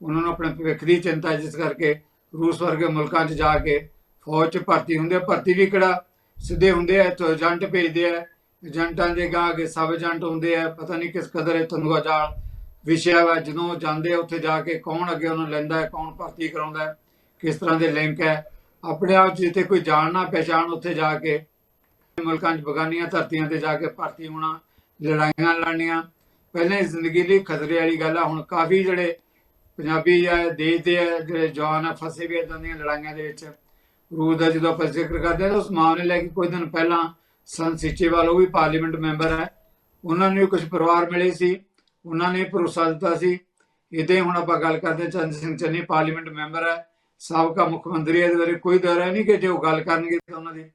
ਉਹਨਾਂ ਨੂੰ ਆਪਣੇ ਭਵਿੱਖ ਦੀ ਚਿੰਤਾ ਜਿਸ ਕਰਕੇ ਰੂਸ ਵਰਗੇ ਮੁਲਕਾਂ 'ਚ ਜਾ ਕੇ ਫੌਜ 'ਚ ਭਰਤੀ ਹੁੰਦੇ ਆ। ਭਰਤੀ ਵੀ ਕਿਹੜਾ ਸਿੱਧੇ ਹੁੰਦੇ ਆ, ਇੱਥੋਂ ਏਜੰਟ ਭੇਜਦੇ ਆ। ਏਜੰਟਾਂ ਦੇ ਗਾਂ ਕੇ ਸਬ ਏਜੰਟ ਹੁੰਦੇ ਆ, ਪਤਾ ਨਹੀਂ ਕਿਸ ਕਦਰ ਇਹ ਤਨਖਾਹ ਜਾਲ ਵਿਸ਼ਾ ਵਾ, ਜਦੋਂ ਉਹ ਜਾਂਦੇ ਆ ਉੱਥੇ ਜਾ ਕੇ ਕੌਣ ਅੱਗੇ ਉਹਨੂੰ ਲੈਂਦਾ ਹੈ, ਕੌਣ ਭਰਤੀ ਕਰਾਉਂਦਾ ਹੈ, ਕਿਸ ਤਰ੍ਹਾਂ ਦੇ ਲਿੰਕ ਹੈ, ਆਪਣੇ ਆਪ 'ਚ ਜਿੱਥੇ ਕੋਈ ਜਾਣਨਾ ਪਹਿਚਾਣ ਉੱਥੇ ਜਾ ਕੇ ਮੁਲਕਾਂ 'ਚ ਬਗਾਨੀਆਂ ਧਰਤੀਆਂ ਤੇ ਜਾ ਕੇ ਭਰਤੀ ਹੋਣਾ, ਲੜਾਈਆਂ ਲੜਨੀਆਂ, ਪਹਿਲੇ ਜ਼ਿੰਦਗੀ ਲਈ ਖਤਰੇ ਵਾਲੀ ਗੱਲ ਆ, ਹੁਣ ਕਾਫੀ ਜਿਹੜੇ ਪੰਜਾਬੀ ਆ, ਦੇਸ਼ ਦੇ ਜਿਹੜੇ ਜਵਾਨ ਆ, ਫਸੇ ਵੀ ਇਦਾਂ ਦੀਆਂ ਲੜਾਈਆਂ ਦੇ ਵਿੱਚ। ਰੂਸ ਦਾ ਜਦੋਂ ਆਪਾਂ ਜ਼ਿਕਰ ਕਰਦੇ ਹਾਂ ਤਾਂ ਉਸ ਮਾਮਲੇ ਲੈ ਕੇ ਕੁਝ ਦਿਨ ਪਹਿਲਾਂ ਸੰਤ ਸੀਚੇਵਾਲ ਉਹ ਵੀ ਪਾਰਲੀਮੈਂਟ ਮੈਂਬਰ ਹੈ। ਉਹਨਾਂ ਨੂੰ ਕੁਝ ਪਰਿਵਾਰ ਮਿਲੇ ਸੀ। ਉਹਨਾਂ ਨੇ ਭਰੋਸਾ ਦਿੱਤਾ ਸੀ। ਇਦਾਂ ਹੁਣ ਆਪਾਂ ਗੱਲ ਕਰਦੇ ਚੰਦ ਸਿੰਘ ਚੰਨੀ ਪਾਰਲੀਮੈਂਟ ਮੈਂਬਰ ਹੈ। ਸਾਬਕਾ ਮੁੱਖ ਮੰਤਰੀ ਹੈ, ਇਹਦੇ ਬਾਰੇ ਕੋਈ ਦਰ ਨਹੀਂ ਕਿ ਜੇ ਉਹ ਗੱਲ ਕਰਨਗੇ ਤਾਂ ਉਹਨਾਂ ਦੀ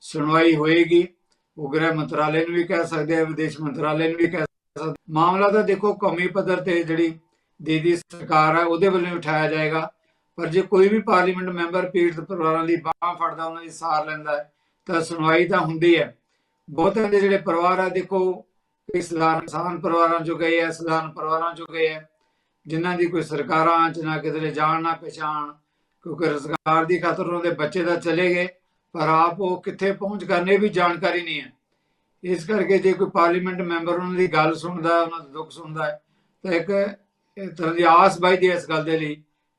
ਸੁਣਵਾਈ ਹੋਏਗੀ। ਉਹ ਗ੍ਰਹਿ ਮੰਤਰਾਲੇ ਨੂੰ ਵੀ ਕਹਿ ਸਕਦੇ ਆ, ਵਿਦੇਸ਼ ਮੰਤਰਾਲੇ ਨੂੰ ਵੀ ਕਹਿ ਸਕਦੇ ਮਾਮਲਾ ਤਾਂ ਦੇਖੋ, ਕੌਮੀ ਪੱਧਰ ਤੇ ਜਿਹੜੀ ਦੀਦੀ ਸਰਕਾਰ ਹੈ, ਉਹਦੇ ਵੱਲੋਂ ਉਠਾਇਆ ਜਾਏਗਾ। ਪਰ ਜੇ ਕੋਈ ਵੀ ਪਾਰਲੀਮੈਂਟ ਮੈਂਬਰ ਪੀੜਤ ਪਰਿਵਾਰਾਂ ਦੀ ਬਾਹ ਫੜਦਾ, ਉਹਨਾਂ ਦੀ ਸਾਰ ਲੈਂਦਾ ਹੈ ਤਾਂ ਸੁਣਵਾਈ ਤਾਂ ਹੁੰਦੀ ਹੈ। ਬਹੁਤਾਂ ਦੇ ਜਿਹੜੇ ਪਰਿਵਾਰ ਆ, ਦੇਖੋ ਕਈ ਪਰਿਵਾਰਾਂ ਚੋਂ ਗਏ ਆ ਸਧਾਰਨ ਪਰਿਵਾਰਾਂ ਚੋਂ ਗਏ ਆ। ਜਿਨ੍ਹਾਂ ਦੀ ਕੋਈ ਸਰਕਾਰਾਂ ਚ ਨਾ ਕਿਧਰੇ ਜਾਣ, ਨਾ ਪਛਾਣ ਕਿਉਂਕਿ ਰੁਜ਼ਗਾਰ ਦੀ ਖਾਤਰ ਉਹਨਾਂ ਦੇ ਬੱਚੇ ਦਾ ਚਲੇ ਗਏ, ਪਰ ਆਪ ਉਹ ਕਿੱਥੇ ਪਹੁੰਚ ਕਰਨੇ ਵੀ ਜਾਣਕਾਰੀ ਨਹੀਂ ਹੈ। ਇਸ ਕਰਕੇ ਜੇ ਕੋਈ ਪਾਰਲੀਮੈਂਟ ਮੈਂਬਰ ਉਹਨਾਂ ਦੀ ਗੱਲ ਸੁਣਦਾ, ਉਹਨਾਂ ਦਾ ਦੁੱਖ ਸੁਣਦਾ ਹੈ, ਤਾਂ ਇੱਕ ਤਰ੍ਹਾਂ ਦੀ ਆਸ ਬਾਈ ਦੀ ਇਸ ਗੱਲ ਦੇ ਲਈ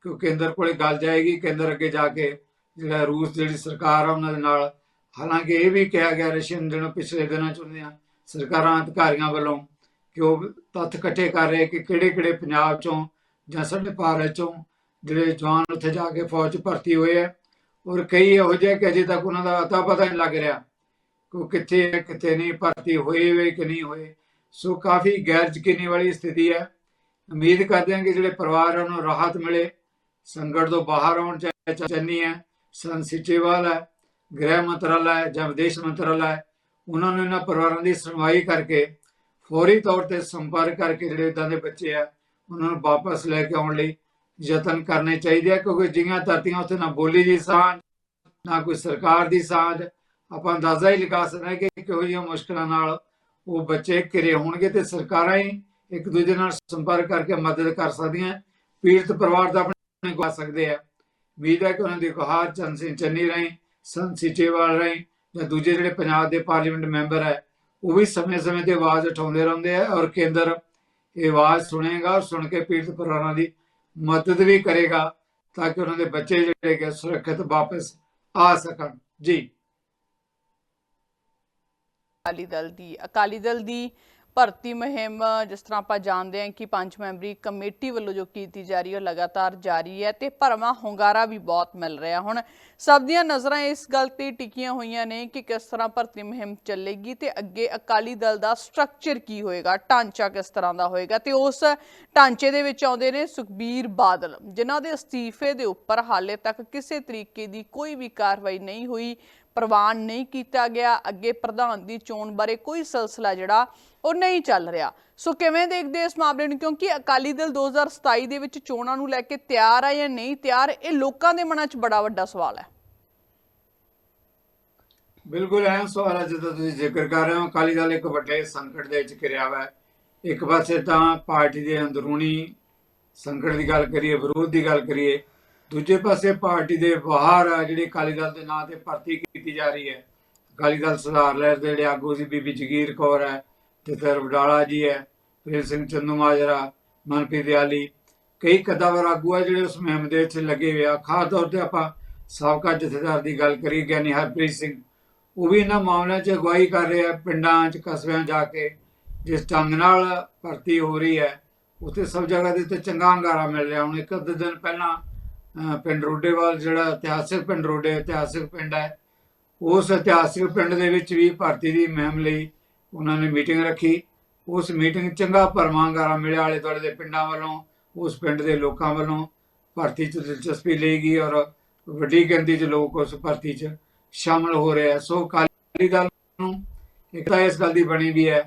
ਕਿ ਕੇਂਦਰ ਕੋਲੇ ਗੱਲ ਜਾਏਗੀ, ਕੇਂਦਰ ਅੱਗੇ ਜਾ ਕੇ ਜਿਹੜਾ ਰੂਸ ਜਿਹੜੀ ਸਰਕਾਰ ਆ, ਉਹਨਾਂ ਦੇ ਨਾਲ ਹਾਲਾਂਕਿ ਇਹ ਵੀ ਕਿਹਾ ਗਿਆ ਰਸ਼ੀਅਨ ਜਿਹਨੂੰ ਪਿਛਲੇ ਦਿਨਾਂ ਚ ਉਹਦੀਆਂ ਸਰਕਾਰਾਂ ਅਧਿਕਾਰੀਆਂ ਵੱਲੋਂ ਕਿ ਉਹ ਤੱਥ ਇਕੱਠੇ ਕਰ ਰਹੇ ਕਿ ਕਿਹੜੇ ਕਿਹੜੇ ਪੰਜਾਬ ਚੋਂ ਜਾਂ ਸਾਡੇ ਭਾਰਤ ਚੋਂ ਜਿਹੜੇ ਜਵਾਨ ਉੱਥੇ ਜਾ ਕੇ ਫੌਜ 'ਚ ਭਰਤੀ ਹੋਏ ਆ ਔਰ ਕਈ ਇਹੋ ਜਿਹੇ ਕਿ ਅਜੇ ਤੱਕ ਉਹਨਾਂ ਦਾ ਅਤਾ ਪਤਾ ਨਹੀਂ ਲੱਗ ਰਿਹਾ ਕਿ ਉਹ ਕਿੱਥੇ ਹੈ ਕਿੱਥੇ ਨਹੀਂ ਭਰਤੀ ਹੋਏ ਹੋਏ ਕਿ ਨਹੀਂ ਹੋਏ। ਸੋ ਕਾਫੀ ਗੈਰ ਯਕੀਨੀ ਵਾਲੀ ਸਥਿਤੀ ਹੈ। ਉਮੀਦ ਕਰਦੇ ਹਾਂ ਕਿ ਜਿਹੜੇ ਪਰਿਵਾਰ ਆ, ਨੂੰ ਰਾਹਤ ਮਿਲੇ। ਸੰਕਟ ਤੋਂ ਬਾਹਰ ਆਉਣ ਚਾਹੇ ਚੰਨੀ ਹੈ ਸੰਸਿਚੇਵਾਲ ਹੈ। ਗ੍ਰਹਿ ਮੰਤਰਾਲਾ ਹੈ ਜਾਂ ਵਿਦੇਸ਼ ਮੰਤਰਾਲਾ ਹੈ, ਉਹਨਾਂ ਨੂੰ ਇਹਨਾਂ ਪਰਿਵਾਰਾਂ ਦੀ ਸੁਣਵਾਈ ਕਰਕੇ ਫੌਰੀ ਤੌਰ ਤੇ ਸੰਪਰਕ ਕਰਕੇ ਜਿਹੜੇ ਇਦਾਂ ਦੇ ਬੱਚੇ ਆ, ਉਹਨਾਂ ਨੂੰ ਵਾਪਸ ਲੈ ਕੇ ਆਉਣ ਲਈ ਯਤਨ ਕਰਨੇ ਚਾਹੀਦੇ ਆ, ਕਿਉਂਕਿ ਜਿਹੀਆਂ ਧਰਤੀਆਂ ਉੱਥੇ ਨਾ ਬੋਲੀ ਦੀ ਸਾਂਝ, ਨਾ ਕੋਈ ਸਰਕਾਰ ਦੀ ਸਾਂਝ, ਆਪਾਂ ਅੰਦਾਜ਼ਾ ਹੀ ਲਗਾ ਸਕਦੇ ਹਾਂ ਕਿ ਕਿਹੋ ਜਿਹੀਆਂ ਮੁਸ਼ਕਲਾਂ ਨਾਲ ਉਹ ਬੱਚੇ ਘਿਰੇ ਹੋਣਗੇ ਤੇ ਸਰਕਾਰਾਂ ਹੀ ਇੱਕ ਦੂਜੇ ਨਾਲ ਸੰਪਰਕ ਕਰਕੇ ਮਦਦ ਕਰ ਸਕਦੀਆਂ, ਪੀੜਤ ਪਰਿਵਾਰ ਦਾ ਆਪਣੇ ਗਵਾ ਸਕਦੇ ਆ। ਉਮੀਦ ਹੈ ਕਿ ਉਹਨਾਂ ਦੀ ਗੁਹਾਰ ਚੰਦ ਸਿੰਘ ਚੰਨੀ ਰਾਹੀਂ ਸੰਤ ਸੀਚੇਵਾਲ ਰਾਹੀਂ ਜਾਂ ਦੂਜੇ ਜਿਹੜੇ ਪੰਜਾਬ ਦੇ ਪਾਰਲੀਮੈਂਟ ਮੈਂਬਰ ਹੈ, ਉਹ ਵੀ ਸਮੇਂ-ਸਮੇਂ ਤੇ ਆਵਾਜ਼ ਉਠਾਉਂਦੇ ਰਹਿੰਦੇ ਆ ਔਰ ਕੇਂਦਰ ਇਹ ਆਵਾਜ਼ ਸੁਣੇਗਾ ਔਰ ਸੁਣ ਕੇ ਪੀੜਤ ਪਰਿਵਾਰਾਂ ਦੀ ਮਦਦ ਵੀ ਕਰੇਗਾ ਤਾਂ ਕਿ ਉਹਨਾਂ ਦੇ ਬੱਚੇ ਜਿਹੜੇ ਕਿ ਸੁਰੱਖਿਅਤ ਵਾਪਸ ਆ ਸਕਣ। ਜੀ। ਅਕਾਲੀ ਦਲ ਦੀ, ਅਕਾਲੀ ਦਲ ਦੀ ਭਰਤੀ ਮੁਹਿੰਮ, ਜਿਸ ਤਰ੍ਹਾਂ ਆਪਾਂ ਜਾਣਦੇ ਹਾਂ ਕਿ ਪੰਜ ਮੈਂਬਰੀ ਕਮੇਟੀ ਵੱਲੋਂ ਜੋ ਕੀਤੀ ਜਾ ਰਹੀ ਹੈ, ਉਹ ਲਗਾਤਾਰ ਜਾਰੀ ਹੈ ਤੇ ਭਰਵਾਂ ਹੁੰਗਾਰਾ ਵੀ ਬਹੁਤ ਮਿਲ ਰਿਹਾ ਹੁਣ। ਸਭ ਦੀਆਂ ਨਜ਼ਰਾਂ ਇਸ ਗੱਲ ਤੇ ਟਿਕੀਆਂ ਹੋਈਆਂ ਨੇ ਕਿ ਕਿਸ ਤਰ੍ਹਾਂ ਭਰਤੀ ਮੁਹਿੰਮ ਚੱਲੇਗੀ ਤੇ ਅੱਗੇ ਅਕਾਲੀ ਦਲ ਦਾ ਸਟਰਕਚਰ ਕੀ ਹੋਏਗਾ, ਢਾਂਚਾ ਕਿਸ ਤਰ੍ਹਾਂ ਦਾ ਹੋਏਗਾ ਤੇ ਉਸ ਢਾਂਚੇ ਦੇ ਵਿੱਚ ਆਉਂਦੇ ਨੇ ਸੁਖਬੀਰ ਬਾਦਲ, ਜਿਨ੍ਹਾਂ ਦੇ ਅਸਤੀਫੇ ਦੇ ਉੱਪਰ ਹਾਲੇ ਤੱਕ ਕਿਸੇ ਤਰੀਕੇ ਦੀ ਕੋਈ ਵੀ ਕਾਰਵਾਈ ਨਹੀਂ ਹੋਈ, ਪ੍ਰਵਾਨ ਨਹੀਂ ਕੀਤਾ ਗਿਆ। ਅੱਗੇ ਪ੍ਰਧਾਨ ਦੀ ਚੋਣ ਬਾਰੇ ਕੋਈ ਸਿਲਸਿਲਾ ਜਿਹੜਾ ਉਹ ਨਹੀਂ ਚੱਲ ਰਿਹਾ। ਸੋ ਕਿਵੇਂ ਦੇਖਦੇ ਇਸ ਮਾਮਲੇ ਨੂੰ? ਕਿਉਂਕਿ ਅਕਾਲੀ ਦਲ 2027 ਦੇ ਵਿੱਚ ਚੋਣਾਂ ਨੂੰ ਲੈ ਕੇ ਤਿਆਰ ਹੈ ਜਾਂ ਨਹੀਂ ਤਿਆਰ, ਇਹ ਲੋਕਾਂ ਦੇ ਮਨਾਂ 'ਚ ਬੜਾ ਵੱਡਾ ਸਵਾਲ ਹੈ। ਬਿਲਕੁਲ ਐਂ ਸਵਾਲ ਹੈ ਜਦੋਂ ਤੁਸੀਂ ਜ਼ਿਕਰ ਕਰ ਰਹੇ ਹੋ। ਅਕਾਲੀ ਦਲ ਇੱਕ ਵੱਡੇ ਸੰਕਟ ਦੇ ਵਿੱਚ ਘਿਰਿਆ ਹੋਇਆ ਹੈ। ਇੱਕ ਪਾਸੇ ਤਾਂ ਪਾਰਟੀ ਦੇ ਅੰਦਰੂਨੀ ਸੰਕਟ ਦੀ ਗੱਲ ਕਰੀਏ, ਵਿਰੋਧ ਦੀ ਗੱਲ ਕਰੀਏ, ਦੂਜੇ ਪਾਸੇ ਪਾਰਟੀ ਦੇ ਬਾਹਰ ਆ ਜਿਹੜੀ ਅਕਾਲੀ ਦਲ ਦੇ ਨਾਂ ਤੇ ਭਰਤੀ ਕੀਤੀ ਜਾ ਰਹੀ ਹੈ। ਅਕਾਲੀ ਦਲ ਸੁਧਾਰ ਲਹਿਰ ਦੇ ਜਿਹੜੇ ਆਗੂ ਸੀ, ਬੀਬੀ ਜਗੀਰ ਕੌਰ ਹੈ ਤਿਤਰ ਵਡਾਲਾ ਜੀ ਹੈ ਪ੍ਰੇਮ ਸਿੰਘ ਚੰਦੂ ਮਾਜਰਾ, ਮਨਪ੍ਰੀਤ ਦਿਆਲੀ। ਕਈ ਕਦਾਵਰ ਆਗੂ ਆ ਜਿਹੜੇ ਉਸ ਮੁਹਿੰਮ ਦੇ ਵਿੱਚ ਲੱਗੇ ਹੋਏ ਆ। ਖਾਸ ਤੌਰ ਤੇ ਆਪਾਂ ਸਾਬਕਾ ਜਥੇਦਾਰ ਦੀ ਗੱਲ ਕਰੀਏ, ਗਿਆਨੀ ਹਰਪ੍ਰੀਤ ਸਿੰਘ। ਉਹ ਵੀ ਇਹਨਾਂ ਮਾਮਲਿਆਂ 'ਚ ਅਗਵਾਈ ਕਰ ਰਹੇ ਆ ਪਿੰਡਾਂ 'ਚ ਕਸਬਿਆਂ ਜਾ ਕੇ। ਜਿਸ ਢੰਗ ਨਾਲ ਭਰਤੀ ਹੋ ਰਹੀ ਹੈ, ਉੱਥੇ ਸਭ ਜਗ੍ਹਾ ਦੇ ਉੱਤੇ ਚੰਗਾ ਹੰਗਾਰਾ ਮਿਲ ਰਿਹਾ। ਹੁਣ ਇੱਕ ਅੱਧ ਦਿਨ ਪਹਿਲਾਂ ਪਿੰਡ ਰੋਡੇਵਾਲ ਜਿਹੜਾ ਇਤਿਹਾਸਿਕ ਪਿੰਡ ਰੋਡੇ ਇਤਿਹਾਸਿਕ ਪਿੰਡ ਹੈ, ਉਸ ਇਤਿਹਾਸਿਕ ਪਿੰਡ ਦੇ ਵਿੱਚ ਵੀ ਭਰਤੀ ਦੀ ਮੁਹਿੰਮ ਲਈ ਉਹਨਾਂ ਨੇ ਮੀਟਿੰਗ ਰੱਖੀ। ਉਸ ਮੀਟਿੰਗ ਚੰਗਾ ਭਰਵਾਂ ਮਿਲਿਆ ਆਲੇ ਦੁਆਲੇ ਦੇ ਪਿੰਡਾਂ ਵੱਲੋਂ, ਉਸ ਪਿੰਡ ਦੇ ਲੋਕਾਂ ਵੱਲੋਂ। ਭਰਤੀ 'ਚ ਦਿਲਚਸਪੀ ਲਈ ਗਈ ਔਰ ਵੱਡੀ ਗਿਣਤੀ 'ਚ ਲੋਕ ਉਸ ਭਰਤੀ 'ਚ ਸ਼ਾਮਲ ਹੋ ਰਹੇ ਸੋ ਅਕਾਲੀ ਦਲ ਨੂੰ ਇੱਕ ਤਾਂ ਇਸ ਗੱਲ ਦੀ ਬਣੀ ਵੀ ਹੈ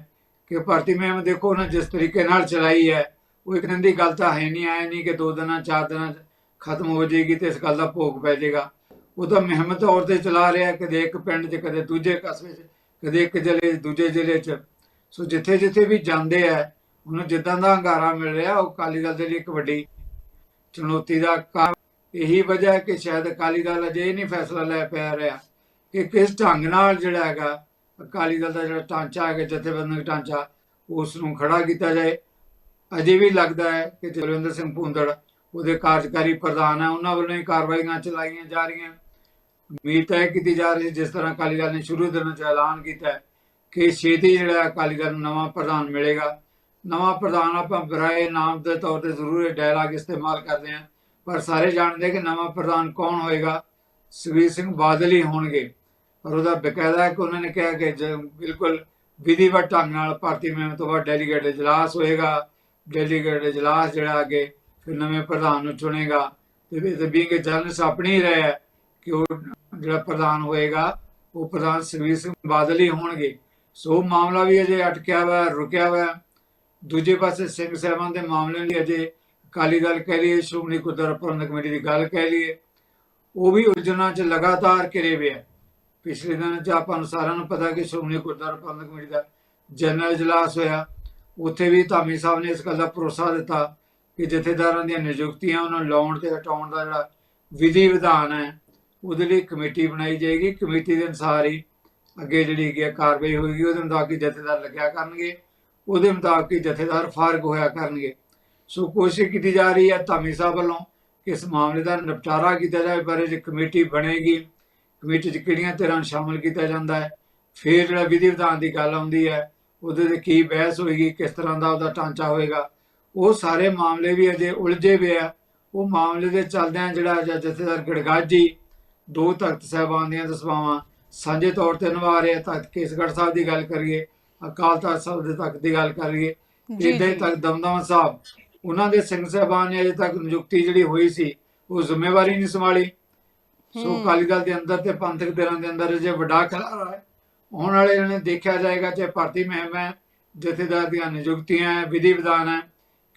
ਕਿ ਭਰਤੀ ਮੁਹਿੰਮ ਦੇਖੋ ਨਾ, ਜਿਸ ਤਰੀਕੇ ਨਾਲ ਚਲਾਈ ਹੈ, ਉਹ ਇੱਕ ਦਿਨ ਦੀ ਗੱਲ ਤਾਂ ਹੈ ਨਹੀਂ ਆਇਆ ਨਹੀਂ ਕਿ ਦੋ ਦਿਨਾਂ, ਚਾਰ ਦਿਨਾਂ ਖਤਮ ਹੋ ਜਾਏਗੀ ਤੇ ਇਸ ਗੱਲ ਦਾ ਭੋਗ ਪੈ ਜਾਏਗਾ। ਉਹ ਤਾਂ ਮੁਹਿੰਮ ਔਰ ਤੇ ਚਲਾ ਰਿਹਾ ਕਦੇ ਇੱਕ ਪਿੰਡ 'ਚ, ਕਦੇ ਦੂਜੇ ਕਸਬੇ 'ਚ। ਕਦੇ ਇੱਕ ਜ਼ਿਲ੍ਹੇ ਦੂਜੇ ਜ਼ਿਲ੍ਹੇ 'ਚ। ਸੋ ਜਿੱਥੇ ਜਿੱਥੇ ਵੀ ਜਾਂਦੇ ਆ, ਉਹਨੂੰ ਜਿੱਦਾਂ ਦਾ ਹੰਗਾਰਾ ਮਿਲ ਰਿਹਾ, ਉਹ ਅਕਾਲੀ ਦਲ ਦੇ ਲਈ ਇੱਕ ਵੱਡੀ ਚੁਣੌਤੀ ਦਾ ਕੰਮ ਇਹੀ ਵਜ੍ਹਾ ਹੈ ਕਿ ਸ਼ਾਇਦ ਅਕਾਲੀ ਦਲ ਅਜੇ ਨਹੀਂ ਫੈਸਲਾ ਲੈ ਪਾ ਰਿਹਾ ਕਿ ਕਿਸ ਢੰਗ ਨਾਲ ਜਿਹੜਾ ਹੈਗਾ, ਅਕਾਲੀ ਦਲ ਦਾ ਜਿਹੜਾ ਢਾਂਚਾ ਹੈਗਾ, ਜਥੇਬੰਦਕ ਢਾਂਚਾ ਉਸ ਨੂੰ ਖੜਾ ਕੀਤਾ ਜਾਏ। ਅਜੇ ਵੀ ਲੱਗਦਾ ਹੈ ਕਿ ਜਲਵਿੰਦਰ ਸਿੰਘ ਭੁੰਦੜ ਉਹਦੇ ਕਾਰਜਕਾਰੀ ਪ੍ਰਧਾਨ ਹੈ, ਉਹਨਾਂ ਵੱਲੋਂ ਹੀ ਕਾਰਵਾਈਆਂ ਚਲਾਈਆਂ ਜਾ ਰਹੀਆਂ। ਉਮੀਦ ਤੈਅ ਕੀਤੀ ਜਾ ਰਹੀ ਹੈ, ਜਿਸ ਤਰ੍ਹਾਂ ਅਕਾਲੀ ਦਲ ਨੇ ਸ਼ੁਰੂ ਦਿਨਾਂ 'ਚ ਐਲਾਨ ਕੀਤਾ ਕਿ ਛੇਤੀ ਜਿਹੜਾ ਅਕਾਲੀ ਦਲ ਨੂੰ ਨਵਾਂ ਪ੍ਰਧਾਨ ਮਿਲੇਗਾ। ਨਵਾਂ ਪ੍ਰਧਾਨ ਆਪਾਂ ਬਰਾਏ ਨਾਮ ਦੇ ਤੌਰ ਤੇ ਜ਼ਰੂਰ ਇਹ ਡਾਇਲਾਗ ਇਸਤੇਮਾਲ ਕਰਦੇ ਹਾਂ ਪਰ ਸਾਰੇ ਜਾਣਦੇ ਕਿ ਨਵਾਂ ਪ੍ਰਧਾਨ ਕੌਣ ਹੋਏਗਾ? ਸੁਖਬੀਰ ਸਿੰਘ ਬਾਦਲ ਹੀ ਹੋਣਗੇ। ਪਰ ਉਹਦਾ ਬਕਾਇਦਾ ਕਿ ਉਹਨਾਂ ਨੇ ਕਿਹਾ ਕਿ ਬਿਲਕੁਲ ਵਿਧੀਵਤ ਢੰਗ ਨਾਲ ਭਾਰਤੀ ਮੁਹਿੰਮ ਤੋਂ ਬਾਅਦ ਡੈਲੀਗੇਟ ਇਜਲਾਸ ਹੋਏਗਾ। ਡੈਲੀਗੇਟ ਇਜਲਾਸ ਜਿਹੜਾ ਅੱਗੇ ਫਿਰ ਨਵੇਂ ਪ੍ਰਧਾਨ ਨੂੰ ਚੁਣੇਗਾ। ਤੇ ਵੀ ਤੇ ਵੀ ਕਿ ਜਨਰਸ ਆਪਣੀ ਰਹਿ ਹੈ ਕਿ ਉਹ ਜਿਹੜਾ ਪ੍ਰਧਾਨ ਹੋਏਗਾ, ਉਹ ਪ੍ਰਧਾਨ ਸੁਖਬੀਰ ਸਿੰਘ ਬਾਦਲ ਹੀ ਹੋਣਗੇ। ਸੋ ਮਾਮਲਾ ਵੀ ਅਜੇ ਅਟਕਿਆ ਹੋਇਆ, ਰੁਕਿਆ ਹੋਇਆ। ਦੂਜੇ ਪਾਸੇ ਸਿੰਘ ਸਾਹਿਬਾਨ ਦੇ ਮਾਮਲੇ ਲਈ ਅਜੇ ਅਕਾਲੀ ਦਲ ਕਹਿ ਲਈਏ, ਸ਼੍ਰੋਮਣੀ ਗੁਰਦੁਆਰਾ ਪ੍ਰਬੰਧਕ ਕਮੇਟੀ ਦੀ ਗੱਲ ਕਹਿ ਲਈਏ। ਉਹ ਵੀ ਉਲਝਣਾਂ 'ਚ ਲਗਾਤਾਰ ਘਿਰੇ ਹੋਏ ਹੈ ਪਿਛਲੇ ਦਿਨ 'ਚ ਆਪਾਂ ਨੂੰ ਸਾਰਿਆਂ ਨੂੰ ਪਤਾ ਕਿ ਸ਼੍ਰੋਮਣੀ ਗੁਰਦੁਆਰਾ ਪ੍ਰਬੰਧਕ ਕਮੇਟੀ ਦਾ ਜਨਰਲ ਇਜਲਾਸ ਹੋਇਆ। ਉੱਥੇ ਵੀ ਧਾਮੀ ਸਾਹਿਬ ਨੇ ਇਸ ਗੱਲ ਦਾ ਭਰੋਸਾ ਦਿੱਤਾ ਕਿ ਜਥੇਦਾਰਾਂ ਦੀਆਂ ਨਿਯੁਕਤੀਆਂ ਉਹਨਾਂ ਨੂੰ ਲਾਉਣ ਤੇ ਹਟਾਉਣ ਦਾ ਜਿਹੜਾ ਵਿਧੀ ਵਿਧਾਨ ਹੈ ਉਹਦੇ ਲਈ ਕਮੇਟੀ ਬਣਾਈ ਜਾਏਗੀ। ਕਮੇਟੀ ਦੇ ਅਨੁਸਾਰ ਹੀ ਅੱਗੇ ਜਿਹੜੀ ਹੈਗੀ ਆ ਕਾਰਵਾਈ ਹੋਏਗੀ। ਉਹਦੇ ਮੁਤਾਬਕ ਜਥੇਦਾਰ ਲੱਗਿਆ ਕਰਨਗੇ। ਉਹਦੇ ਮੁਤਾਬਕ ਜਥੇਦਾਰ ਫਾਰਗ ਹੋਇਆ ਕਰਨਗੇ। ਸੋ ਕੋਸ਼ਿਸ਼ ਕੀਤੀ ਜਾ ਰਹੀ ਹੈ ਧਾਮੀ ਸਾਹਿਬ ਵੱਲੋਂ ਕਿ ਇਸ ਮਾਮਲੇ ਦਾ ਨਿਪਟਾਰਾ ਕੀਤਾ ਜਾਵੇ, ਪਰ ਜੇ ਕਮੇਟੀ ਬਣੇਗੀ। ਕਮੇਟੀ 'ਚ ਕਿਹੜੀਆਂ ਧਿਰਾਂ ਨੂੰ ਸ਼ਾਮਲ ਕੀਤਾ ਜਾਂਦਾ ਹੈ? ਫਿਰ ਜਿਹੜਾ ਵਿਧੀ ਵਿਧਾਨ ਦੀ ਗੱਲ ਆਉਂਦੀ ਹੈ, ਉਹਦੇ ਤੇ ਕੀ ਬਹਿਸ ਹੋਏਗੀ, ਕਿਸ ਤਰ੍ਹਾਂ ਦਾ ਉਹਦਾ ਢਾਂਚਾ ਹੋਏਗਾ? ਉਹ ਸਾਰੇ ਮਾਮਲੇ ਵੀ ਅਜੇ ਉਲਝੇ ਹੋਏ ਆ। ਉਹ ਮਾਮਲੇ ਦੇ ਚੱਲਦਿਆਂ ਜਿਹੜਾ ਜ- ਜਥੇਦਾਰ ਗੜਗਾਜੀ ਦੋ ਤਖਤ ਸਾਹਿਬਾਨ ਦੀਆਂ ਦਸਵਾਵਾਂ ਸਾਂਝੇ ਤੌਰ ਤੇ ਨਿਭਾ ਰਹੇ। ਤਖਤ ਕੇਸਗੜ੍ਹ ਸਾਹਿਬ ਦੀ ਗੱਲ ਕਰੀਏ ਅਕਾਲ ਤਖਤ ਸਾਹਿਬ ਦੇ ਤਖਤ ਦੀ ਗੱਲ ਕਰੀਏ ਜੀ। ਤਖਤ ਦਮਦਮਾ ਸਾਹਿਬ ਉਹਨਾਂ ਦੇ ਸਿੰਘ ਸਾਹਿਬਾਨ ਨੇ ਅਜੇ ਤੱਕ ਨਿਯੁਕਤੀ ਜਿਹੜੀ ਹੋਈ ਸੀ ਉਹ ਜ਼ਿੰਮੇਵਾਰੀ ਨਹੀਂ ਸੰਭਾਲੀ ਸੋ। ਅਕਾਲੀ ਦਲ ਦੇ ਅੰਦਰ ਤੇ ਪੰਥਕ ਦਲਾਂ ਦੇ ਅੰਦਰ ਜੇ ਵੱਡਾ ਖਲਾਰਾ ਹੈ ਆਉਣ ਵਾਲੇ ਦਿਨਾਂ ਨੇ ਦੇਖਿਆ ਜਾਏਗਾ ਚਾਹੇ ਭਰਤੀ ਮਹਿਮ ਹੈ ਜਥੇਦਾਰ ਦੀਆਂ ਨਿਯੁਕਤੀਆਂ ਹੈ ਵਿਧੀ ਵਿਧਾਨ ਹੈ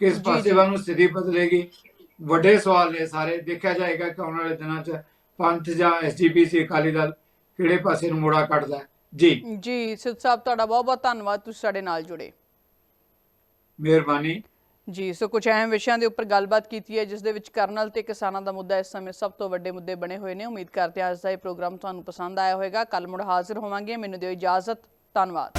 ਕਿਸ ਪਾਸੇ। ਵੱਲ ਨੂੰ ਸਥਿਤੀ ਬਦਲੇਗੀ ਵੱਡੇ ਸਵਾਲ ਨੇ ਸਾਰੇ ਦੇਖਿਆ ਜਾਏਗਾ ਕਿ ਆਉਣ ਵਾਲੇ ਦਿਨਾਂ 'ਚ ਪੰਥ ਜਾਂ ਐਸਜੀਪੀਸੀ ਅਕਾਲੀ ਦਲ ਕਿਹੜੇ ਪਾਸੇ ਨੂੰ ਮੋੜਾ ਕੱਢਦਾ ਜੀ। ਜੀ ਸਿੱਧ ਸਾਹਿਬ ਤੁਹਾਡਾ ਬਹੁਤ ਬਹੁਤ ਧੰਨਵਾਦ ਤੁਸੀਂ ਸਾਡੇ ਨਾਲ ਜੁੜੇ। ਮਿਹਰਬਾਨੀ। ਜੀ ਸੋ ਕੁਝ ਅਹਿਮ ਵਿਸ਼ਿਆਂ ਦੇ ਉੱਪਰ ਗੱਲਬਾਤ ਕੀਤੀ ਹੈ ਜਿਸ ਦੇ ਵਿੱਚ ਕਰਨਲ ਤੇ ਕਿਸਾਨਾਂ ਦਾ ਮੁੱਦਾ ਇਸ ਸਮੇਂ ਸਭ ਤੋਂ ਵੱਡੇ ਮੁੱਦੇ ਬਣੇ ਹੋਏ ਨੇ। ਉਮੀਦ ਕਰਦੇ ਹਾਂ ਅੱਜ ਦਾ ਇਹ ਪ੍ਰੋਗਰਾਮ ਤੁਹਾਨੂੰ ਪਸੰਦ ਆਇਆ ਹੋਵੇਗਾ। ਕੱਲ ਮੁੜ ਹਾਜ਼ਰ ਹੋਵਾਂਗੇ। ਮੈਨੂੰ ਦਿਓ ਇਜਾਜ਼ਤ। ਧੰਨਵਾਦ।